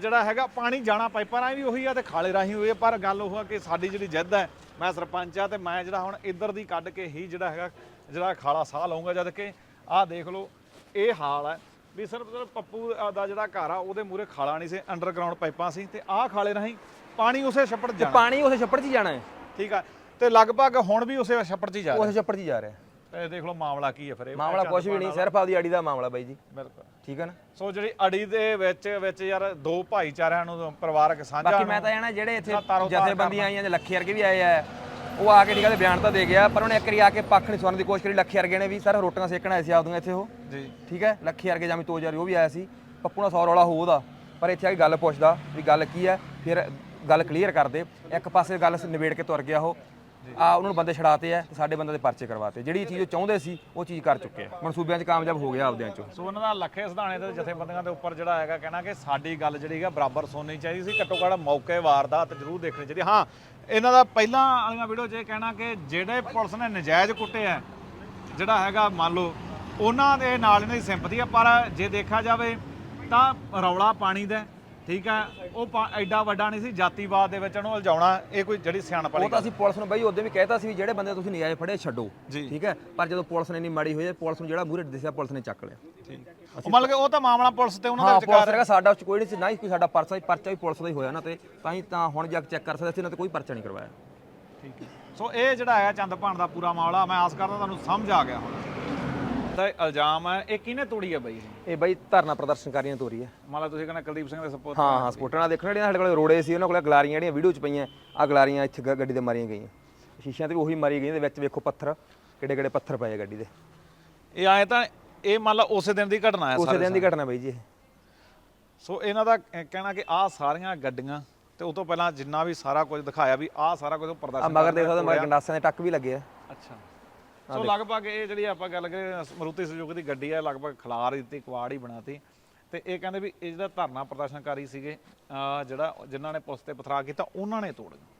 ਜਿਹੜਾ ਹੈਗਾ ਪਾਣੀ ਜਾਣਾ ਪਾਈਪਾਂ ਰਾਹੀਂ ਵੀ ਉਹੀ ਆ ਤੇ ਖਾਲੇ ਰਾਹੀਂ ਹੋਈ ਆ ਪਰ ਗੱਲ ਉਹ ਆ ਕਿ ਸਾਡੀ ਜਿਹੜੀ ਜਿੱਦ ਹੈ ਮੈਂ ਸਰਪੰਚ ਆ ਤੇ ਮੈਂ ਜਿਹੜਾ ਹੁਣ ਇੱਧਰ ਦੀ ਕੱਢ ਕੇ ਹੀ ਜਿਹੜਾ ਹੈਗਾ ਜਿਹੜਾ ਖਾਲਾ ਸਾਹ ਲਊਂਗਾ ਜਦ ਕਿ ਆਹ ਦੇਖ ਲਓ ਇਹ ਹਾਲ ਹੈ ਵੀ ਸਿਰਫ ਸਿਰਫ ਪੱਪੂ ਦਾ ਜਿਹੜਾ ਘਰ ਆ ਉਹਦੇ ਮੂਰੇ ਖਾਲਾ ਨਹੀਂ ਸੀ ਅੰਡਰਗਰਾਉਂਡ ਪਾਈਪਾਂ ਸੀ ਤੇ ਆਹ ਖਾਲੇ ਰਾਹੀਂ ਪਾਣੀ ਉਸੇ ਛੱਪੜ 'ਚ ਤੇ ਜਾਣਾ। ਪਾਣੀ ਉਸੇ ਛੱਪੜ 'ਚ ਹੀ ਜਾਣਾ ਹੈ। ਠੀਕ ਆ ਤੇ ਲਗਭਗ ਹੁਣ ਵੀ ਉਸੇ ਛੱਪੜ 'ਚ ਹੀ ਜਾ ਰਿਹਾ। ਉਸੇ ਛੱਪੜ 'ਚ ਹੀ ਜਾ ਰਿਹਾ। ਤੇ ਦੇਖ ਲਓ ਮਾਮਲਾ ਕੀ ਹੈ ਫਿਰ ਇਹ ਮਾਮਲਾ ਕੁਝ ਵੀ ਨਹੀਂ ਸਿਰਫ ਆਪਦੀ ਆੜੀ ਦਾ ਮਾਮਲਾ ਬਾਈ ਜੀ। ਬਿਲਕੁਲ। ਠੀਕ ਹੈ ਨਾ? ਸੋ ਜਿਹੜੀ ਅੜੀ ਦੇ ਵਿੱਚ ਵਿੱਚ ਯਾਰ ਦੋ ਭਾਈਚਾਰਿਆਂ ਨੂੰ ਪਰਿਵਾਰਕ ਸਾਂਝਾ ਬਾਕੀ ਨੂੰ- ਮੈਂ ਤਾਂ ਜਾਣਾ ਜਿਹੜੇ ਇੱਥੇ ਜਿਹੜਾ ਤਾਰੋ ਤਾਰ ਜਥੇਬੰਦੀਆਂ ਆਈਆਂ ਨੇ ਲੱਖੀ ਵਰਗੇ ਵੀ ਆਏ ਆ ਉਹ ਆ ਕੇ ਠੀਕ ਆ ਤੇ ਬਿਆਨ ਤਾਂ ਦੇ ਗਿਆ ਪਰ ਉਹਨੇ ਇੱਕ ਵਾਰੀ ਆ ਕੇ ਪੱਖ ਨਹੀਂ ਸੁਣਨ ਦੀ ਕੋਸ਼ਿਸ਼ ਕਰੀ ਲੱਖੀ ਵਰਗੇ ਨੇ ਵੀ ਸਰ ਰੋਟੀਆਂ ਸੇਕਣ ਆਏ ਸੀ ਆਪਦੀਆਂ ਇੱਥੇ ਉਹ। ਜੀ। ਠੀਕ ਹੈ? ਲੱਖੀ ਵਰਗੇ ਜਾਂ ਤੋਜਾਰੀ ਉਹ ਵੀ ਆਇਆ ਸੀ। ਪੱਪੂ ਨਾਲ 100 ਰੌਲਾ ਹੋ ਉਹਦਾ ਪਰ ਇੱਥੇ ਆ ਕੇ ਗੱਲ ਪੁੱਛਦਾ ਵੀ ਗੱਲ ਕੀ ਹੈ ਫਿਰ ਗੱਲ ਕਲੀਅਰ ਕਰਦੇ। ਇੱਕ ਪਾਸੇ ਗੱਲ ਨਿਬੇੜ ਕੇ ਤੁਰ ਗਿਆ ਉਹ। ਆ ਉਹਨਾਂ ਨੂੰ ਬੰਦੇ ਛਡਾਤੇ ਆ ਤੇ ਸਾਡੇ ਬੰਦੇ ਦੇ ਪਰਚੇ ਕਰਵਾਤੇ। ਜਿਹੜੀ ਚੀਜ਼ ਉਹ ਚਾਹੁੰਦੇ ਸੀ ਉਹ ਚੀਜ਼ ਕਰ ਚੁੱਕੇ ਆ। ਮਨਸੂਬਿਆਂ 'ਚ ਕਾਮਯਾਬ ਹੋ ਗਿਆ ਆਪਦਿਆਂ 'ਚੋਂ। ਸੋ ਉਹਨਾਂ ਦਾ ਲੱਖੇ ਸਿਧਾਣੇ ਦੇ ਜਥੇਬੰਦੀਆਂ ਦੇ ਉੱਪਰ ਜਿਹੜਾ ਹੈਗਾ ਕਹਿਣਾ ਕਿ ਸਾਡੀ ਗੱਲ ਜਿਹੜੀ ਹੈ ਬਰਾਬਰ ਸੁਣਨੀ ਚਾਹੀਦੀ ਸੀ। ਘੱਟੋ ਘੱਟ ਮੌਕੇ ਵਾਰਦਾਤ ਜ਼ਰੂਰ ਦੇਖਣੀ ਚਾਹੀਦੀ। ਹਾਂ ਇਹਨਾਂ ਦਾ ਪਹਿਲਾਂ ਵਾਲੀਆਂ ਵੀਡੀਓ 'ਚ ਇਹ ਕਹਿਣਾ ਕਿ ਜਿਹੜੇ ਪੁਲਿਸ ਨੇ ਨਜਾਇਜ਼ ਕੁੱਟਿਆ ਜਿਹੜਾ ਹੈਗਾ ਮੰਨ ਲਓ, ਉਹਨਾਂ ਦੇ ਨਾਲ ਇਹਨਾਂ ਦੀ ਸਿੰਪਤੀ ਆ, ਪਰ ਜੇ ਦੇਖਿਆ ਜਾਵੇ ਤਾਂ ਰੌਲਾ ਪਾਣੀ ਦਾ ਠੀਕ ਹੈ ਉਹ ਪਾ- ਐਡਾ ਵੱਡਾ ਨਹੀਂ ਸੀ ਜਾਤੀਵਾਦ ਦੇ ਵਿੱਚ ਉਹਨੂੰ ਉਲਝਾਉਣਾ ਇਹ ਕੋਈ ਜਿਹੜੀ ਸਿਆਣਪ ਵਾਲੀ ਉਹ ਤਾਂ ਅਸੀਂ ਪੁਲਿਸ ਨੂੰ ਬਈ ਉਦੋਂ ਵੀ ਕਹਿਤਾ ਸੀ ਵੀ ਜਿਹੜੇ ਬੰਦੇ ਤੁਸੀਂ ਨਜਾਇਜ਼ ਫੜੇ ਛੱਡੋ ਜੀ। ਠੀਕ ਹੈ? ਪਰ ਜਦੋਂ ਪੁਲਿਸ ਨੇ ਇੰਨੀ ਮਾੜੀ ਹੋਈ ਹੈ ਪੁਲਿਸ ਨੂੰ ਜਿਹੜਾ ਮੂਹਰੇ ਦਿਸਿਆ ਪੁਲਿਸ ਨੇ ਚੱਕ ਲਿਆ। ਉਹ ਮਤਲਬ ਕਿ ਉਹ ਤਾਂ ਮਾਮਲਾ ਪੁਲਿਸ ਤੇ ਉਹਨਾਂ ਹਾਂ ਦੇ ਪੁਲਿਸ ਵਿਚਕਾਰ ਕਿਹਾ ਸਾਡਾ ਉਸ 'ਚ ਕੋਈ ਨਹੀਂ ਸੀ ਨਾ ਹੀ ਕੋਈ ਸਾਡਾ ਪਰਚਾ ਹੀ ਪਰਚਾ ਵੀ ਪੁਲਿਸ ਦਾ ਹੀ ਹੋਇਆ ਨਾ ਤੇ ਤਾਂ ਹੀ ਤਾਂ ਹੁਣ ਜਾ ਕੇ ਚੈੱਕ ਕਰ ਸਕਦੇ ਸੀ ਨਾ ਤੇ ਕੋਈ ਪਰਚਾ ਨਹੀਂ ਕਰਵਾਇਆ। ਠੀਕ ਸੋ ਇਹ ਜਿਹੜਾ ਹੈ ਚੰਦ ਭਾਣ ਦਾ ਪੂਰਾ ਮਾਮਲਾ ਮੈਂ ਆਸ ਕਰਦਾ ਤੁਹਾਨੂੰ ਸਮਝ ਆ ਗਿਆ ਹੁਣ। ਤਾਂ ਇਹ ਇਲਜ਼ਾਮ ਹੈ ਇਹ ਕਿਹਨੇ ਤੋੜੀ ਹੈ ਬਾਈ? ਇਹ ਇਹ ਬਈ ਧਰਨਾ ਪ੍ਰਦਰਸ਼ਨਕਾਰੀਆਂ ਤੋਂ ਰਹੀ ਹੈ। ਮਤਲਬ ਤੁਸੀਂ ਕਹਿੰਦੇ ਕੁਲਦੀਪ ਸਿੰਘ ਦੇ ਸਪੋਰਟ ਹਾਂ ਹਾਂ ਸਪੋਰਟਰ ਦੇਖਣ ਜਿਹੜੀਆਂ ਸਾਡੇ ਕੋਲ ਰੋੜੇ ਸੀ ਉਹਨਾਂ ਕੋਲ ਗਲਾਰੀਆਂ ਜਿਹੜੀਆਂ ਵੀਡੀਓ 'ਚ ਪਈਆਂ ਆ ਗਲਾਰੀਆਂ ਇੱਥੇ ਗ- ਗੱਡੀ ਦੇ ਮਾਰੀਆਂ ਗਈਆਂ। ਸ਼ੀਸ਼ਿਆਂ ਤੇ ਵੀ ਉਹੀ ਮਾਰੀ ਗਈਆਂ ਦੇ ਵਿੱਚ ਵੇਖੋ ਪੱਥਰ ਕਿਹੜੇ ਕਿਹੜੇ ਪੱਥਰ ਪਏ ਆ ਗੱਡੀ ਦੇ। ਇਹ ਆਏ ਤਾਂ ਇਹ ਮੰਨ ਲਾ ਉਸੇ ਦਿਨ ਦੀ ਘਟਨਾ ਹੈ ਉਸੇ ਸਾਰੇ ਦਿਨ ਦੀ ਘਟਨਾ ਬਈ ਜੀ ਇਹ। ਸੋ ਇਹਨਾਂ ਦਾ ਅਹ, ਕਹਿਣਾ ਕਿ ਆਹ ਸਾਰੀਆਂ ਗੱਡੀਆਂ ਤੇ ਉਹ ਤੋਂ ਪਹਿਲਾਂ ਜਿੰਨਾ ਵੀ ਸਾਰਾ ਕੁਝ ਦਿਖਾਇਆ ਵੀ ਆਹ ਸਾਰਾ ਕੁਝ ਆ ਪ੍ਰਦਰਸ਼ਨ ਮਗਰ ਦੇਖ ਸਕਦੇ ਮਗਰ ਗੰਡਾਸਿਆਂ ਦੇ ਟੱਕ ਵੀ ਲੱਗੇ ਆ। ਅੱਛਾ। ਸੋ ਲਗਭਗ ਇਹ ਜਿਹੜੀ ਆਪਾਂ ਗੱਲ ਕਰੀਏ ਸਮਰੂਤੀ ਸੁਜੂਕ ਦੀ ਗੱਡੀ ਹੈ ਲਗਭਗ ਖਲਾਰ ਦਿੱਤੀ ਕਵਾੜ ਹੀ ਬਣਾਤੀ। ਤੇ ਇਹ ਕਹਿੰਦੇ ਵੀ ਇਹ ਜਿਹੜਾ ਧਰਨਾ ਪ੍ਰਦਰਸ਼ਨਕਾਰੀ ਸੀਗੇ ਜਿਹੜਾ ਜਿਨ੍ਹਾਂ ਨੇ ਪੁਲਿਸ ਤੇ ਪਥਰਾ ਕੀਤਾ ਉਹਨਾਂ ਨੇ ਤੋੜੀਆਂ